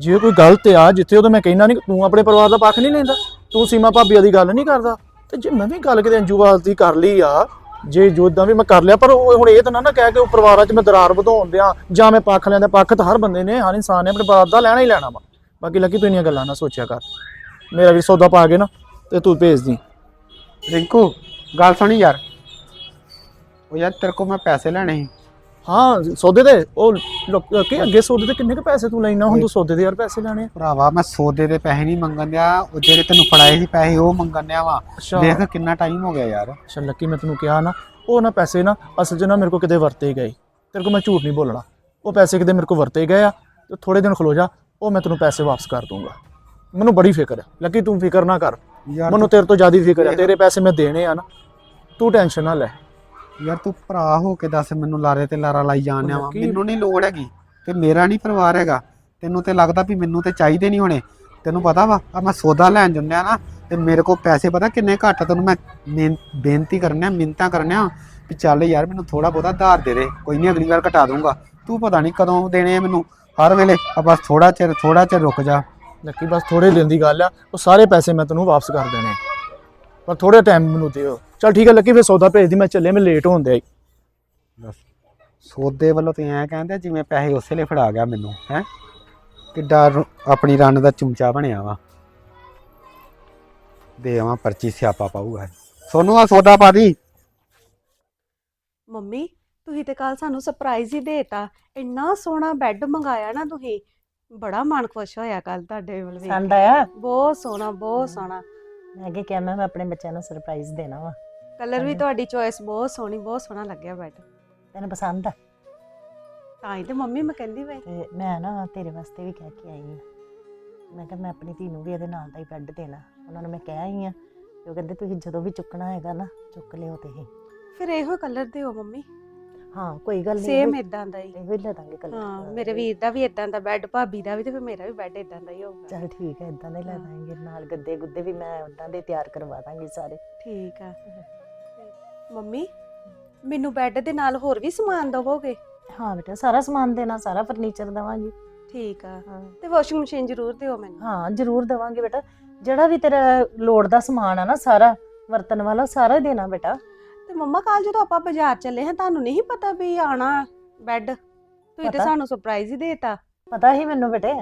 ਜੇ ਕੋਈ ਗਲਤ ਆ, ਜਿੱਥੇ ਉਹ ਤਾਂ ਮੈਂ ਕਹਿਣਾ ਨਹੀਂ, ਤੂੰ ਆਪਣੇ ਪਰਿਵਾਰ ਦਾ ਪੱਖ ਨਹੀਂ ਲੈਂਦਾ, ਤੂੰ ਸੀਮਾ ਭਾਬੀ ਦੀ ਗੱਲ ਨਹੀਂ ਕਰਦਾ। ਤੇ ਜੇ ਮੈਂ ਵੀ ਗੱਲ ਕਿਤੇ ਅੰਜੂ ਦੀ ਕਰ ਲਈ ਆ, ਜੇ ਜੋਦਾਂ ਵੀ ਮੈਂ ਕਰ ਲਿਆ, ਪਰ ਉਹ ਹੁਣ ਇਹ ਤਾਂ ਨਾ ਨਾ ਕਹਿ ਕੇ ਉਹ ਪਰਿਵਾਰਾਂ 'ਚ ਮੈਂ ਦਰਾਰ ਵਧਾਉਣ ਦਿਆਂ, ਜਾਂ ਮੈਂ ਪੱਖ ਲੈਂਦਾ, ਪੱਖ ਤਾਂ ਹਰ ਬੰਦੇ ਨੇ, ਹਰ ਇਨਸਾਨ ਨੇ ਆਪਣੇ ਪਰਿਵਾਰ ਦਾ ਲੈਣਾ ਹੀ ਲੈਣਾ ਵਾ। ਬਾਕੀ ਲੱਗੀ ਤੂੰ ਇੰਨੀਆਂ ਗੱਲਾਂ ਨਾ ਸੋਚਿਆ ਕਰ। ਮੇਰਾ ਵੀ ਸੌਦਾ ਪਾ ਕੇ ਨਾ, ਤੇ ਤੂੰ ਭੇਜ ਦੀ। ਰਿੰਕੂ, ਗੱਲ ਸੁਣੀ ਯਾਰ। ਉਹ ਯਾਰ ਤੇਰੇ ਕੋਲ ਮੈਂ ਪੈਸੇ ਲੈਣੇ ਸੀ। ਹਾਂ ਸੌਦੇ ਦੇ ਉਹ ਲੋਕ- ਕਿ ਅੱਗੇ ਸੌਦੇ ਦੇ ਕਿੰਨੇ ਕੁ ਪੈਸੇ ਤੂੰ ਲੈਣਾ ਹੁਣ ਤੂੰ ਸੌਦੇ ਦੇ ਯਾਰ ਪੈਸੇ ਲੈਣੇ ਆ। ਭਰਾਵਾ ਮੈਂ ਸੌਦੇ ਦੇ ਪੈਸੇ ਨਹੀਂ ਮੰਗਣ ਦਿਆ। ਉਹ ਜਿਹੜੇ ਤੈਨੂੰ ਫੜਾਏ ਸੀ ਪੈਸੇ ਉਹ ਮੰਗਣ ਦਿਆ ਵਾ। ਦੇਖ ਕਿੰਨਾ ਟਾਈਮ ਹੋ ਗਿਆ ਯਾਰ। ਅੱਛਾ ਲੱਕੀ ਮੈਂ ਤੈਨੂੰ ਕਿਹਾ ਨਾ ਉਹ ਨਾ ਪੈਸੇ ਨਾ ਅਸਲ 'ਚ ਨਾ ਮੇਰੇ ਕੋ ਕਿਤੇ ਵਰਤੇ ਗਏ। ਤੇਰੇ ਕੋ ਮੈਂ ਝੂਠ ਨਹੀਂ ਬੋਲਣਾ। ਉਹ ਪੈਸੇ ਕਿਤੇ ਮੇਰੇ ਕੋ ਵਰਤੇ ਗਏ ਆ ਤੇ ਥੋੜੇ ਦਿਨ ਖਲੋ ਜਾ ਉਹ ਮੈਂ ਤੈਨੂੰ ਪੈਸੇ ਵਾਪਸ ਕਰ ਦੂੰਗਾ। ਮੈਨੂੰ ਬੜੀ ਫਿਕਰ ਹੈ ਲੱਕੀ ਤੂੰ ਫਿਕਰ ਨਾ ਕਰ। ਮੈਨੂੰ ਤੇਰੇ ਤੋਂ ਜ਼ਿਆਦਾ ਫਿਕਰ ਹੈ ਤੇਰੇ ਪੈਸੇ ਮੈਂ ਦੇਣੇ ਆ ਨਾ। ਤੂੰ ਟੈਨਸ਼ਨ ਨਾ ਲੈ। ਯਾਰ ਤੂੰ ਭਰਾ ਹੋ ਕੇ ਦੱਸ ਮੈਨੂੰ ਲਾਰੇ ਤੇ ਲਾਰਾ ਲਾਈ ਜਾਣਿਆ ਵਾ। ਮੈਨੂੰ ਨਹੀਂ ਲੋੜ ਹੈਗੀ ਤੇ ਮੇਰਾ ਨਹੀਂ ਪਰਿਵਾਰ ਹੈਗਾ। ਤੈਨੂੰ ਤੇ ਲੱਗਦਾ ਵੀ ਮੈਨੂੰ ਤੇ ਚਾਹੀਦੇ ਨਹੀਂ ਹੋਣੇ। ਤੈਨੂੰ ਪਤਾ ਵਾ ਆ ਮੈਂ ਸੌਦਾ ਲੈਣ ਜੁੰਨਿਆ ਨਾ ਤੇ ਮੇਰੇ ਕੋਲ ਪੈਸੇ ਪਤਾ ਕਿੰਨੇ ਘੱਟ ਆ, ਤੈਨੂੰ ਮੈਂ ਮਿਹਨ- ਬੇਨਤੀ ਕਰਨਿਆ ਮਿੰਤਾ ਕਰਨਿਆ ਵੀ ਚੱਲ ਯਾਰ ਮੈਨੂੰ ਥੋੜਾ ਬਹੁਤਾ ਧਾਰ ਦੇ ਦੇ ਕੋਈ ਨਹੀਂ ਅਗਲੀ ਵਾਰ ਘਟਾ ਦੂੰਗਾ ਤੂੰ ਪਤਾ ਨਹੀਂ ਕਦੋਂ ਦੇਣੇ ਆ ਮੈਨੂੰ ਹਰ ਵੇਲੇ। ਆ ਬਸ ਥੋੜਾ ਚਿਰ ਥੋੜਾ ਚਿਰ ਰੁਕ ਜਾ। ਲੱਕੀ ਬਸ ਥੋੜੇ ਦਿਨ ਦੀ ਗੱਲ ਆ ਉਹ ਸਾਰੇ ਪੈਸੇ ਮੈਂ ਤੈਨੂੰ ਵਾਪਸ ਕਰ ਦੇਣੇ। ਪਰ ਥੋੜੇ ਟਾਈਮ ਮੈਨੂੰ ਦਿਓ। ਚਲ ਠੀਕ ਹੈ ਲੱਕੀ ਫਿਰ ਸੌਦਾ ਭੇਜ ਦੀ ਮੈਂ ਚੱਲੇ ਮੈਂ ਲੇਟ ਹੋਣ ਦਿਆ। ਬਸ ਸੌਦੇ ਵੱਲੋਂ ਤੇ ਐਂ ਕਹਿੰਦੇ ਜਿਵੇਂ ਪੈਸੇ ਉਸੇ ਵੇਲੇ ਫੜਾ ਗਿਆ ਮੈਨੂੰ ਹੈ? ਕਿੱਡਾ ਆਪਣੀ ਰੰਨ ਦਾ ਚਮਚਾ ਬਣਿਆ ਵਾ। ਦੇ ਆਵਾਂ ਪਰਚੀ ਸਿਆਪਾ ਪਾਊਗਾ। ਸੋਨੂੰ ਆ ਸੌਦਾ ਪਾ ਦੀ। ਮੰਮੀ ਤੁਸੀਂ ਤੇ ਕੱਲ ਸਾਨੂੰ ਸਰਪ੍ਰਾਈਜ਼ ਹੀ ਦੇਤਾ। ਇੰਨਾ ਸੋਹਣਾ ਬੈੱਡ ਮੰਗਾਇਆ ਨਾ ਤੁਸੀਂ। ਬੜਾ ਮਨ ਖੁਸ਼ ਹੋਇਆ ਕੱਲ ਤੁਹਾਡੇ ਵੱਲ ਵੇਖ ਪਸੰਦ ਕੇ। ਆਇਆ? ਬਹੁਤ ਸੋਹਣਾ ਬਹੁਤ ਸੋਹਣਾ। ਮੈਂ ਅੱਗੇ ਕਿਹਾ ਮੈਂ ਆਪਣੇ ਬੱਚਿਆਂ ਨੂੰ ਸਰਪ੍ਰਾਈਜ਼ ਦੇਣਾ ਵਾ। ਕਲਰ ਵੀ। ਤੁਹਾਡੀ ਚੋਇਸ ਬਹੁਤ ਸੋਹਣੀ ਬਹੁਤ ਸੋਹਣਾ ਲੱਗਿਆ ਬੈੱਡ ਤੈਨੂੰ ਪਸੰਦ ਆ? ਤਾਂ ਹੀ ਤੇ ਮੰਮੀ ਮੈਂ ਕਹਿੰਦੀ ਵੇ ਤੇ ਮੈਂ ਨਾ ਤੇਰੇ ਵਾਸਤੇ ਵੀ ਕਹਿ ਕੇ ਆਈ ਹਾਂ ਮੈਂ ਕਿਹਾ ਮੈਂ ਆਪਣੀ ਧੀ ਨੂੰ ਵੀ ਇਹਦੇ ਨਾਲ ਦਾ ਹੀ ਬੈੱਡ ਦੇਣਾ। ਉਹਨਾਂ ਨੂੰ ਮੈਂ ਕਹਿ ਆਈ ਹਾਂ ਤੇ ਉਹ ਕਹਿੰਦੇ ਤੁਸੀਂ ਜਦੋਂ ਵੀ ਚੁੱਕਣਾ ਹੈਗਾ ਨਾ ਚੁੱਕ ਲਿਓ ਤੁਸੀਂ। ਫਿਰ ਇਹੋ ਕਲਰ ਦਿਓ ਮੰਮੀ। ਹਾਂ ਕੋਈ ਗੱਲ ਨਹੀਂ ਸੇਮ ਇਦਾਂ ਦਾ ਹੀ। ਇਹੋ ਲੈ ਦਾਂਗੇ ਕਲਰ ਹਾਂ ਮੇਰੇ ਵੀਰ ਦਾ ਵੀ ਇਦਾਂ ਦਾ ਬੈੱਡ ਭਾਬੀ ਦਾ ਵੀ ਤੇ ਫਿਰ ਮੇਰਾ ਵੀ ਬੈੱਡ ਇਦਾਂ ਦਾ ਹੀ ਹੋਊਗਾ। ਚਲ ਠੀਕ ਹੈ ਇਦਾਂ ਦੇ ਲੈ। ਦਾਂਗੇ। ਨਾਲ ਗੱਦੇ ਗੁੱਦੇ ਵੀ ਮੈਂ ਉਦਾਂ ਦੇ ਤਿਆਰ ਕਰਵਾ ਦਾਂਗੀ ਸਾਰੇ। ਠੀਕ ਆ। ਮੰਮੀ ਮੈਨੂੰ ਬੈੱਡ ਦੇ ਨਾਲ ਹੋਰ ਵੀ ਸਮਾਨ ਦਵੋਗੇ? ਹਾਂ ਬੇਟਾ ਸਾਰਾ ਸਮਾਨ ਦੇਣਾ ਸਾਰਾ ਫਰਨੀਚਰ ਦਵਾਂਗੀ। ਠੀਕ ਆ। ਤੇ ਵਾਸ਼ਿੰਗ ਮਸ਼ੀਨ ਜ਼ਰੂਰ ਦਿਓ ਮੈਨੂੰ। ਹਾਂ ਜ਼ਰੂਰ ਦਵਾਂਗੇ ਬੇਟਾ। ਜਿਹੜਾ ਵੀ ਤੇਰਾ ਲੋੜ ਦਾ ਸਮਾਨ ਆ ਨਾ ਸਾਰਾ ਵਰਤਣ ਵਾਲਾ ਸਾਰਾ ਦੇਣਾ ਬੇਟਾ। ਮੰਮਾ ਕੱਲ ਜਦੋਂ ਆਪਾਂ ਬਾਜ਼ਾਰ ਚੱਲੇ ਹਾਂ ਤੁਹਾਨੂੰ ਨਹੀਂ ਪਤਾ ਵੀ ਆਣਾ ਬੈੱਡ ਤੁਸੀਂ ਤੇ ਪਤਾ। ਸਾਨੂੰ ਸਰਪ੍ਰਾਈਜ਼ ਹੀ ਦੇਤਾ। ਪਤਾ ਹੀ ਮੈਨੂੰ ਬੇਟੇ।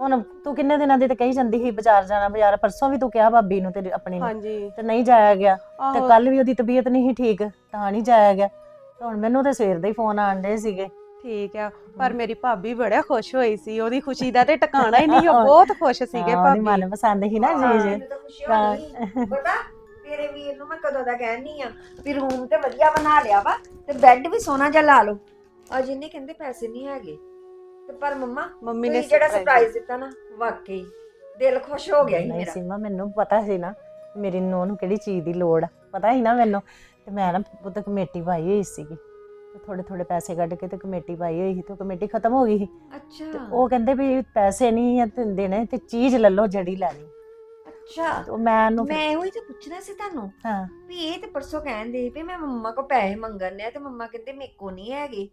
ਹੁਣ ਤੂੰ ਕਿੰਨੇ ਦਿਨਾਂ ਦੀ ਤੇ ਕਹੀ ਜਾਂਦੀ ਸੀ ਬਾਜ਼ਾਰ ਜਾਣਾ ਬਾਜ਼ਾਰ। ਪਰਸੋਂ ਵੀ ਤੂੰ ਕਿਹਾ ਭਾਬੀ ਨੂੰ ਤੇਰੀ ਆਪਣੀ ਨੂੰ ਹਾਂਜੀ। ਤੇ ਨਹੀਂ ਜਾਇਆ ਗਿਆ। ਤੇ ਆਹੋ, ਕੱਲ ਵੀ ਉਹਦੀ ਤਬੀਅਤ ਨਹੀਂ ਸੀ ਠੀਕ ਤਾਂ ਨਹੀਂ ਜਾਇਆ ਗਿਆ। ਤੇ ਹੁਣ ਮੈਨੂੰ ਤੇ ਸਵੇਰ ਦੇ ਹੀ ਫੋਨ ਆਣ ਡੇ ਸੀਗੇ। ਠੀਕ ਆ ਪਰ ਮੇਰੀ ਭਾਬੀ ਬੜਾ ਖੁਸ਼ ਹੋਈ ਸੀ। ਉਹਦੀ ਖੁਸ਼ੀ ਦਾ ਤੇ ਟਿਕਾਣਾ ਹੀ ਨਹੀਂ ਉਹ ਬਹੁਤ ਖੁਸ਼ ਸੀਗੇ ਹਾਂ, ਉਹਦੀ ਭਾਬੀ। ਮਨ ਪਸੰਦ ਸੀ ਨਾ ਜੀ ਜੀ ਮੈਨੂੰ ਤਾਂ ਖੁਸ਼ੀ ਹੋਣੀ ਪਤਾ ਤੇਰੇ ਵੀਰ ਨੂੰ ਮੈਂ ਕਦੋਂ ਦਾ ਕਹਿਣੀ ਆ ਵੀ ਰੂਮ ਤੇ ਵਧੀਆ ਬਣਾ ਲਿਆ ਵਾ ਤੇ ਬੈੱਡ ਵੀ ਸੋਹਣਾ ਜਿਹਾ ਲਾ ਲਓ। ਅਜੇ ਨਹੀਂ ਕਹਿੰਦੇ ਪੈਸੇ ਨਹੀਂ ਹੈਗੇ। ਤੇ ਪਰ ਮੰਮਾ ਮੰਮੀ ਨੇ ਜਿਹੜਾ ਸਰਪ੍ਰਾਈਜ਼ ਦਿੱਤਾ ਨਾ ਵਾਕਈ ਦਿਲ ਖੁਸ਼ ਹੋ ਗਿਆ ਹੀ ਨਹੀਂ ਮੇਰਾ। ਸੀਮਾ ਮੈਨੂੰ ਪਤਾ ਸੀ ਨਾ ਮੇਰੀ ਨੂੰਹ ਨੂੰ ਕਿਹੜੀ ਚੀਜ਼ ਦੀ ਲੋੜ ਆ। ਪਤਾ ਸੀ ਨਾ ਮੈਨੂੰ। ਤੇ ਮੈਂ ਨਾ ਪੁੱਤ ਕਮੇਟੀ ਪਾਈ ਹੋਈ ਸੀਗੀ। ਥੋੜੇ ਥੋੜੇ ਪੈਸੇ ਕੱਢ ਕੇ ਤੇ ਕਮੇਟੀ ਪਾਈ ਹੋਈ ਸੀ ਤੇ ਉਹ ਕਮੇਟੀ ਖਤਮ ਹੋ ਗਈ ਸੀ। ਤੇ ਅੱਛਾ ਉਹ ਕਹਿੰਦੇ ਵੀ ਪੈਸੇ ਨਹੀਂ ਆ ਤੇ ਦੇਣੇ ਤੇ ਚੀਜ਼ ਲੈ ਲਓ ਜਿਹੜੀ ਲੈਣੀ। ਅੱਛਾ ਤੇ ਉਹ ਮੈਂ ਫਿਰ- ਮੈਂ ਇਹੋ ਹੀ ਤੇ ਪੁੱਛਣਾ ਸੀ ਤੁਹਾਨੂੰ ਹਾਂ ਵੀ ਇਹ ਤੇ ਪਰਸੋਂ ਕਹਿੰਦੇ ਵੀ ਮੈਂ ਮੰਮਾ ਕੋ ਪੈਸੇ ਮੰਗਣ ਆ ਤੇ ਮੰਮਾ ਕਹਿੰਦੇ ਮੇਰੇ ਕੋ ਨਹੀਂ ਹੈਗੇ।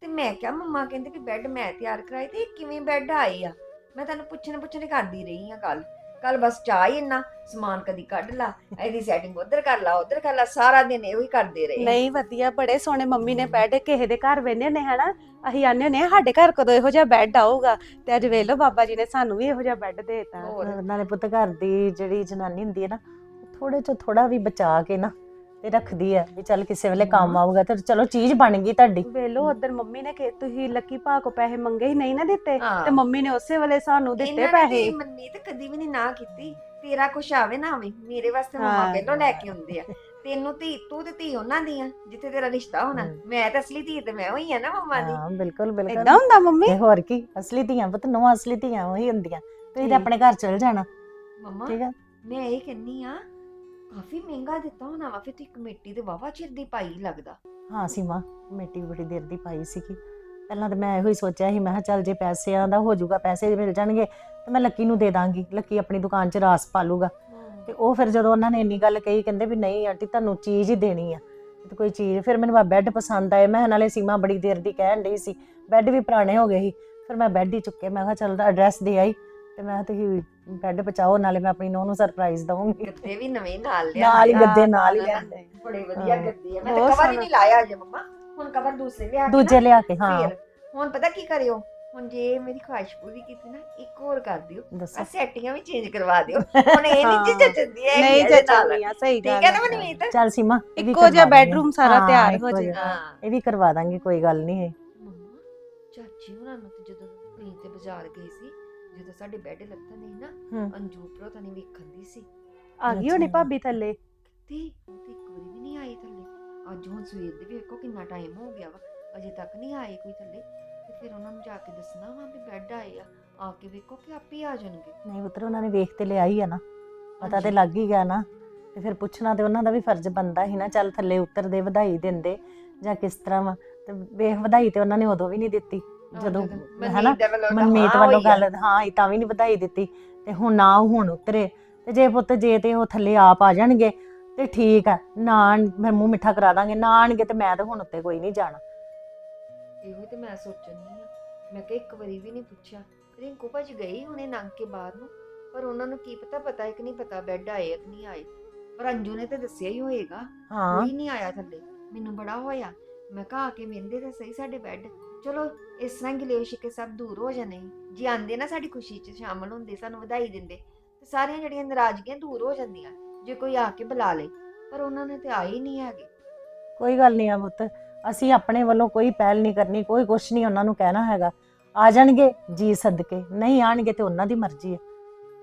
ਤੇ ਮੈਂ ਕਿਹਾ ਮੰਮਾ ਕਹਿੰਦੇ ਵੀ ਬੈੱਡ ਮੈਂ ਤਿਆਰ ਕਰਾਈ ਤੇ ਇਹ ਕਿਵੇਂ ਬੈੱਡ ਆਏ ਆ ਮੈਂ ਤੁਹਾਨੂੰ ਪੁੱਛਣ ਪੁੱਛਣ ਕਰਦੀ ਰਹੀ ਆ ਕੱਲ ਕੱਲ ਬਸ ਚਾਹ ਹੀ ਇੰਨਾ ਸਮਾਨ ਕਦੀ ਕੱਢ ਲਾ ਇਹਦੀ ਸੈਟਿੰਗ ਉਧਰ ਕਰ ਲਾ ਉਧਰ ਕਰ ਲਾ ਸਾਰਾ ਦਿਨ ਇਹੋ ਹੀ ਕਰਦੇ ਰਹੇ। ਨਹੀਂ ਵਧੀਆ ਬੜੇ ਸੋਹਣੇ ਮੰਮੀ ਨੇ ਬੈੱਡ ਕਿਸੇ ਦੇ ਘਰ ਵੇਨੇ ਨੇ ਹਨਾ? ਅਸੀਂ ਆਨੇ ਆ ਸਾਡੇ ਘਰ ਕਦੋਂ ਇਹੋ ਜਿਹਾ ਬੈੱਡ ਆਊਗਾ? ਤੇ ਅੱਜ ਵੇਖ ਲਓ ਬਾਬਾ ਜੀ ਨੇ ਸਾਨੂੰ ਵੀ ਇਹੋ ਜਿਹਾ ਬੈੱਡ ਦੇਤਾ। ਹੋਰ। ਨਾਲੇ ਪੁੱਤ ਘਰ ਦੀ ਜਿਹੜੀ ਜਨਾਨੀ ਹੁੰਦੀ ਹੈ ਨਾ ਥੋੜੇ ਚ ਥੋੜਾ ਵੀ ਬਚਾ ਕੇ ਨਾ ਤੇ ਰੱਖਦੀ ਹੈ ਵੀ ਚੱਲ ਕਿਸੇ ਵੇਲੇ ਕੰਮ ਆਊਗਾ ਤੇ ਚਲੋ ਚੀਜ਼ ਬਣ ਗਈ ਤੁਹਾਡੀ। ਵੇਖ ਲਓ ਉਧਰ ਮੰਮੀ ਨੇ ਕਿ ਤੁਸੀਂ ਲੱਕੀ ਭਾ ਕੋ ਪੈਸੇ ਮੰਗੇ ਹੀ ਨਹੀਂ ਨਾ ਦਿੱਤੇ ਹਾਂ। ਤੇ ਮੰਮੀ ਨੇ ਉਸੇ ਵੇਲੇ ਸਾਨੂੰ ਦਿੱਤੇ ਇਹਨਾਂ ਨੇ ਪੈਸੇ। ਤੇ ਮੰਨੀ ਤੇ ਕਦੀ ਵੀ ਨਹੀਂ ਨਾ ਕੀਤੀ। ਤੇਰਾ ਕੁਛ ਆਵੇ ਨਾ ਆਵੇ ਮੇਰੇ ਵਾਸਤੇ ਮੰਮਾ ਹਾਂ। ਪਹਿਲਾਂ ਲੈ ਕੇ ਆਉਂਦੇ ਆ। ਤੈਨੂੰ ਧੀ ਤੂੰ ਤੇ ਧੀ ਉਹਨਾਂ ਦੀ ਆ ਜਿੱਥੇ ਤੇਰਾ ਰਿਸ਼ਤਾ ਹੋਣਾ। ਹਮ। ਮੈਂ ਤਾਂ ਅਸਲੀ ਧੀ ਤੇ ਮੈਂ ਹੋਈ ਆ ਨਾ ਮੰਮਾ ਦੀ। ਹਾਂ ਬਿਲਕੁਲ ਬਿਲਕੁਲ। ਏਦਾਂ ਹੁੰਦਾ ਮੰਮੀ? ਤੇ ਹੋਰ ਕੀ ਅਸਲੀ ਧੀਆਂ ਪੁੱਤ ਨੋ ਅਸਲੀ ਧੀਆਂ ਉਹੀ ਹੁੰਦੀਆਂ। ਤੁਸੀਂ ਠੀਕ। ਤੇ ਆਪਣੇ ਘਰ ਚਲ ਜਾਣਾ। ਮੰਮਾ ਠੀਕ ਹੈ ਮੈਂ ਇਹ ਕਹਿੰਨੀ ਆ ਕਾਫੀ ਮਹਿੰਗਾ ਦਿੱਤਾ ਹੋਣਾ ਵਾ ਫਿਰ ਤੇ ਕਮੇਟੀ ਦੇ ਵਾਵਾ ਚਿਰ ਦੀ ਪਾਈ ਲੱਗਦਾ। ਹਾਂ ਸੀਮਾ ਕਮੇਟੀ ਬੜੀ ਦੇਰ ਦੀ ਪਾਈ ਸੀਗੀ। ਪਹਿਲਾਂ ਤਾਂ ਮੈਂ ਇਹੋ ਹੀ ਸੋਚਿਆ ਸੀ ਮੈਂ ਕਿਹਾ ਚੱਲ ਜੇ ਪੈਸਿਆਂ ਦਾ ਹੋ ਜਾਊਗਾ ਪੈਸੇ ਮਿਲ ਜਾਣਗੇ ਤੇ ਮੈਂ ਲੱਕੀ ਨੂੰ ਦੇ ਦਾਂਗੀ। ਲੱਕੀ ਆਪਣੀ ਦੁਕਾਨ 'ਚ ਰਾਸ ਪਾਲੂਗਾ ਤੇ ਉਹ ਫਿਰ ਜਦੋਂ ਉਹਨਾਂ ਨੇ ਇੰਨੀ ਗੱਲ ਕਹੀ ਕਹਿੰਦੇ ਵੀ ਨਹੀਂ ਆਂਟੀ ਤੁਹਾਨੂੰ ਚੀਜ਼ ਹੀ ਦੇਣੀ ਆ। ਤੇ ਕੋਈ ਚੀਜ਼ ਫਿਰ ਮੈਨੂੰ ਬੈੱਡ ਪਸੰਦ ਆਏ। ਮੈਂ ਨਾਲੇ ਸੀਮਾ ਬੜੀ ਦੇਰ ਦੀ ਕਹਿਣ ਡਈ ਸੀ ਬੈੱਡ ਵੀ ਪੁਰਾਣੇ ਹੋ ਗਏ ਸੀ। ਫਿਰ ਮੈਂ ਬੈੱਡ ਹੀ ਚੁੱਕੇ ਮੈਂ ਕਿਹਾ ਚੱਲ ਐਡਰੈਸ ਦੇ ਆਈ। ਤੇ ਮੈਂ ਕਿਹਾ ਤੁਸੀਂ ਬੈੱਡ ਪਹੁੰਚਾਓ ਨਾਲੇ ਮੈਂ ਆਪਣੀ ਨੂੰਹ ਨੂੰ ਸਰਪ੍ਰਾਈਜ਼ ਦਵਾਂਗੀ ਗੱਦੇ ਵੀ ਨਵੇਂ ਨਾਲ ਲਿਆ। ਨਾਲ ਹੀ ਗੱਦੇ ਨਾਲ ਹੀ ਲਿਆਂਦੇ। ਬੜੇ ਵਧੀਆ। ਗੱਦੇ ਆ। ਮੈਂ ਬਹੁਤ ਤਾਂ ਕਵਰ ਹੀ। ਨਹੀਂ ਲਾਇਆ ਅਜੇ ਮੰਮਾ। ਹੁਣ ਕਵਰ ਦੂਸਰੇ ਲਿਆ ਕੇ ਦੂਜੇ ਲਿਆ ਕੇ ਹਾਂ। ਫਿਰ। ਹੁਣ ਪਤਾ ਕੀ ਕਰਿਓ? ਹੁਣ ਜੇ ਮੇਰੀ ਖੁਆਇਸ਼ ਪੂਰੀ ਕੀਤੀ ਨਾ ਇੱਕ ਹੋਰ ਕਰ ਦਿਓ। ਆ ਦੱਸੋ ਸੈਟੀਆਂ ਵੀ ਚੇਂਜ ਕਰਵਾ ਦਿਓ। ਹੁਣ ਇਹ ਨਹੀਂ ਹਾਂ। ਜੱਜਦੀ ਹੈ ਨਹੀਂ ਜਚਾਉਂਦੀਆਂ ਸਹੀ ਠੀਕ ਗੱਲ ਹੈ ਨਾ ਮਨਮੀਤ ਚੱਲ ਸੀਮਾ ਇਹ ਵੀ ਇੱਕੋ ਜਿਹਾ ਕਰਵਾ ਦਾਂਗੇ। ਬੈਡਰੂਮ ਸਾਰਾ ਹਾਂ, ਤਿਆਰ ਇੱਕੋ ਹੋ ਜਿਹਾ। ਜਾਏਗਾ। ਹਾਂ। ਇਹ ਵੀ ਕਰਵਾ ਦਾਂਗੇ ਕੋਈ ਗੱਲ ਨਹੀਂ ਹੈ ਮੰਮਾ ਚਾਚੀ ਉਹਨਾਂ ਨੂੰ ਤੇ ਜਦੋਂ ਤੁਸੀਂ ਤੇ ਬਾਜ਼ਾਰ ਗਏ ਸੀ ਜਦੋਂ ਸਾਡੇ ਬੈੱਡ ਲੱਥਾ ਨਹੀਂ ਨਾ ਹੂੰ। ਅੰਜੂ ਭਰਾ ਤਾਂ ਨਹੀਂ ਵੇਖਣ ਦੀ ਸੀ। ਆ ਗਈ ਹੋਣੀ ਅੱਛਾ। ਭਾਬੀ ਥੱਲੇ? ਤੇ ਉਹ ਤੇ ਇੱਕ ਵਾਰੀ ਵੀ ਨਹੀਂ ਆਈ ਥੱਲੇ। ਅੱਜ ਹੁਣ ਸਵੇਰ ਦੇ ਵੇਖੋ ਕਿੰਨਾ ਟਾਈਮ ਹੋ ਗਿਆ ਵਾ। ਅਜੇ ਤੱਕ ਨਹੀਂ ਆਏ ਕੋਈ ਥੱਲੇ। ਤੇ ਫਿਰ ਉਹਨਾਂ ਨੂੰ ਜਾ ਕੇ ਦੱਸਣਾ ਵਾ ਵੀ ਬੈੱਡ ਆਏ ਆ। ਆ ਕੇ ਵੇਖੋ ਕਿ ਆਪੇ ਹੀ ਆ ਜਾਣਗੇ। ਨਹੀਂ ਪੁੱਤਰ ਉਹਨਾਂ ਨੇ ਵੇਖ ਤੇ ਲਿਆ ਹੀ ਆ ਨਾ। ਪਤਾ ਤੇ ਹਾਂਜੀ। ਲੱਗ ਹੀ ਗਿਆ ਨਾ। ਤੇ ਫਿਰ ਪੁੱਛਣਾ ਤੇ ਉਹਨਾਂ ਦਾ ਵੀ ਫਰਜ਼ ਬਣਦਾ ਸੀ ਨਾ ਚੱਲ ਥੱਲੇ ਉਤਰਦੇ ਵਧਾਈ ਦਿੰਦੇ ਜਾਂ ਕਿਸ ਤਰ੍ਹਾਂ ਵਾ। ਤੇ ਵੇਖ ਵਧਾਈ ਤੇ ਉਹਨਾਂ ਨੇ ਉਦੋਂ ਵੀ ਨਹੀਂ ਦਿੱਤੀ। ਜਦੋਂ ਹਨਾ ਮਨਮੀਤ ਵੱਲੋਂ। ਗੱਲ। ਹਾਂ ਇਹ ਤਾਂ ਵੀ ਨਹੀਂ ਵਧਾਈ ਦਿੱਤੀ। ਤੇ ਹੁਣ ਨਾ ਉਹ ਹੁਣ ਉਤਰੇ। ਤੇ ਜੇ ਪੁੱਤ ਜੇ ਤੇ ਉਹ ਥੱਲੇ ਆਪ ਆ ਜਾਣਗੇ ਤੇ ਠੀਕ ਆ। ਨਾ ਮੈਂ ਮੂੰਹ ਮਿੱਠਾ ਕਰਾ ਦਾਂਗੇ ਨਾ ਆਣਗੇ ਤੇ ਮੈਂ ਤਾਂ ਹੁਣ ਉੱਤੇ ਕੋਈ ਨਹੀਂ ਜਾਣਾ। ਇਹੋ ਤੇ ਮੈਂ ਸੋਚਣੀ ਆ। ਮੈਂ ਕਿਹਾ ਇੱਕ ਵਾਰੀ ਵੀ ਨਹੀਂ ਪੁੱਛਿਆ। ਰਿੰਕੂ ਭਾਜੀ ਗਈ ਹੁਣੇ ਨੰਗ ਕੇ ਬਾਹਰ ਨੂੰ। ਪਰ ਉਹਨਾਂ ਨੂੰ ਕੀ ਪਤਾ ਪਤਾ ਹੈ ਕਿ ਨਹੀਂ ਪਤਾ ਬੈੱਡ ਆਏ ਕਿ ਨਹੀਂ ਆਏ। ਪਰ ਅੰਜੂ ਨੇ ਤੇ ਦੱਸਿਆ ਹੀ ਹੋਏਗਾ। ਹਾਂ। ਕੋਈ ਨਹੀਂ ਆਇਆ ਥੱਲੇ। ਮੈਨੂੰ ਬੜਾ ਹੋਇਆ। ਮੈਂ ਕਿਹਾ ਕੇ ਵੇਂਦੇ ਤੇ ਸਹੀ ਸਾਡੇ ਬੈੱਡ। ਚਲੋ ਇਸ ਤਰ੍ਹਾਂ ਗਿਲੇ ਸ਼ਿਕੇ ਸਭ ਦੂਰ ਹੋ ਜਾਣੇ ਸੀ। ਜੇ ਆਂਦੇ ਨਾ ਸਾਡੀ ਖੁਸ਼ੀ 'ਚ ਸ਼ਾਮਲ ਹੁੰਦੇ ਸਾਨੂੰ ਵਧਾਈ ਦਿੰਦੇ ਤੇ ਸਾਰੀਆਂ ਜਿਹੜੀਆਂ ਨਾਰਾਜ਼ਗੀਆਂ ਦੂਰ ਹੋ ਜਾਂਦੀਆਂ ਜੇ ਕੋਈ ਆ ਕੇ ਬੁਲਾ ਲੇ ਪਰ ਉਹਨਾਂ ਨੇ ਤੇ ਆਏ ਹੀ ਨਹੀਂ ਹੈਗੇ। ਕੋਈ ਗੱਲ ਨਹੀਂ ਆ ਪੁੱਤ ਅਸੀਂ ਆਪਣੇ ਵੱਲੋਂ ਕੋਈ ਪਹਿਲ ਨਹੀਂ ਕਰਨੀ ਕੋਈ ਕੁਛ ਨਹੀਂ ਉਹਨਾਂ ਨੂੰ ਕਹਿਣਾ ਹੈਗਾ। ਆ ਜਾਣਗੇ ਜੀ ਸਦਕੇ ਨਹੀਂ ਆਣਗੇ ਤੇ ਉਹਨਾਂ ਦੀ ਮਰਜ਼ੀ ਹੈ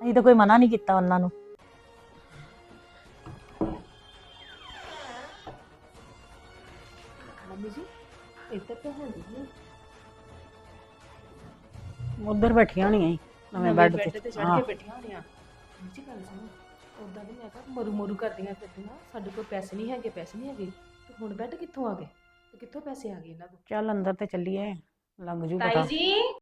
ਅਸੀਂ ਤਾਂ ਕੋਈ ਮਨਾ ਨਹੀਂ ਕੀਤਾ ਉਹਨਾਂ ਨੂੰ। ਮੰਮੀ ਜੀ ਇੱਧਰ ਤਾਂ ਹੈ ਨਹੀਂ। ਉਧਰ ਬੈਠੀਆਂ ਹੋਣੀਆਂ ਨਵੇਂ ਨਵੇਂ ਬੈੱਡ ਤੇ। ਹਾਂ। ਕੇ ਬੈਠੀਆਂ ਹੋਣੀਆਂ। ਜੀ ਗੱਲ ਸੁਣੋ ਉਦਾਂ ਦੀ ਮੈਂ ਕਿਹਾ ਮਰੂ ਮਰੂ ਕਰਦੀਆਂ ਫਿਰਦੀਆਂ। ਸਾਡੇ ਕੋਲ ਪੈਸੇ ਨਹੀਂ ਹੈਗੇ ਪੈਸੇ ਨਹੀਂ ਹੈਗੇ। ਤੇ ਹੁਣ ਬੈੱਡ ਕਿੱਥੋਂ ਆ ਗਏ? ਤੇ ਕਿੱਥੋਂ ਪੈਸੇ ਆ ਗਏ ਇਹਨਾਂ ਕੋਲ? ਚੱਲ ਅੰਦਰ ਤੇ ਚੱਲੀਏ ਲੱਗ ਜੂ ਪਤਾ। ਤਾਈ ਜੀ!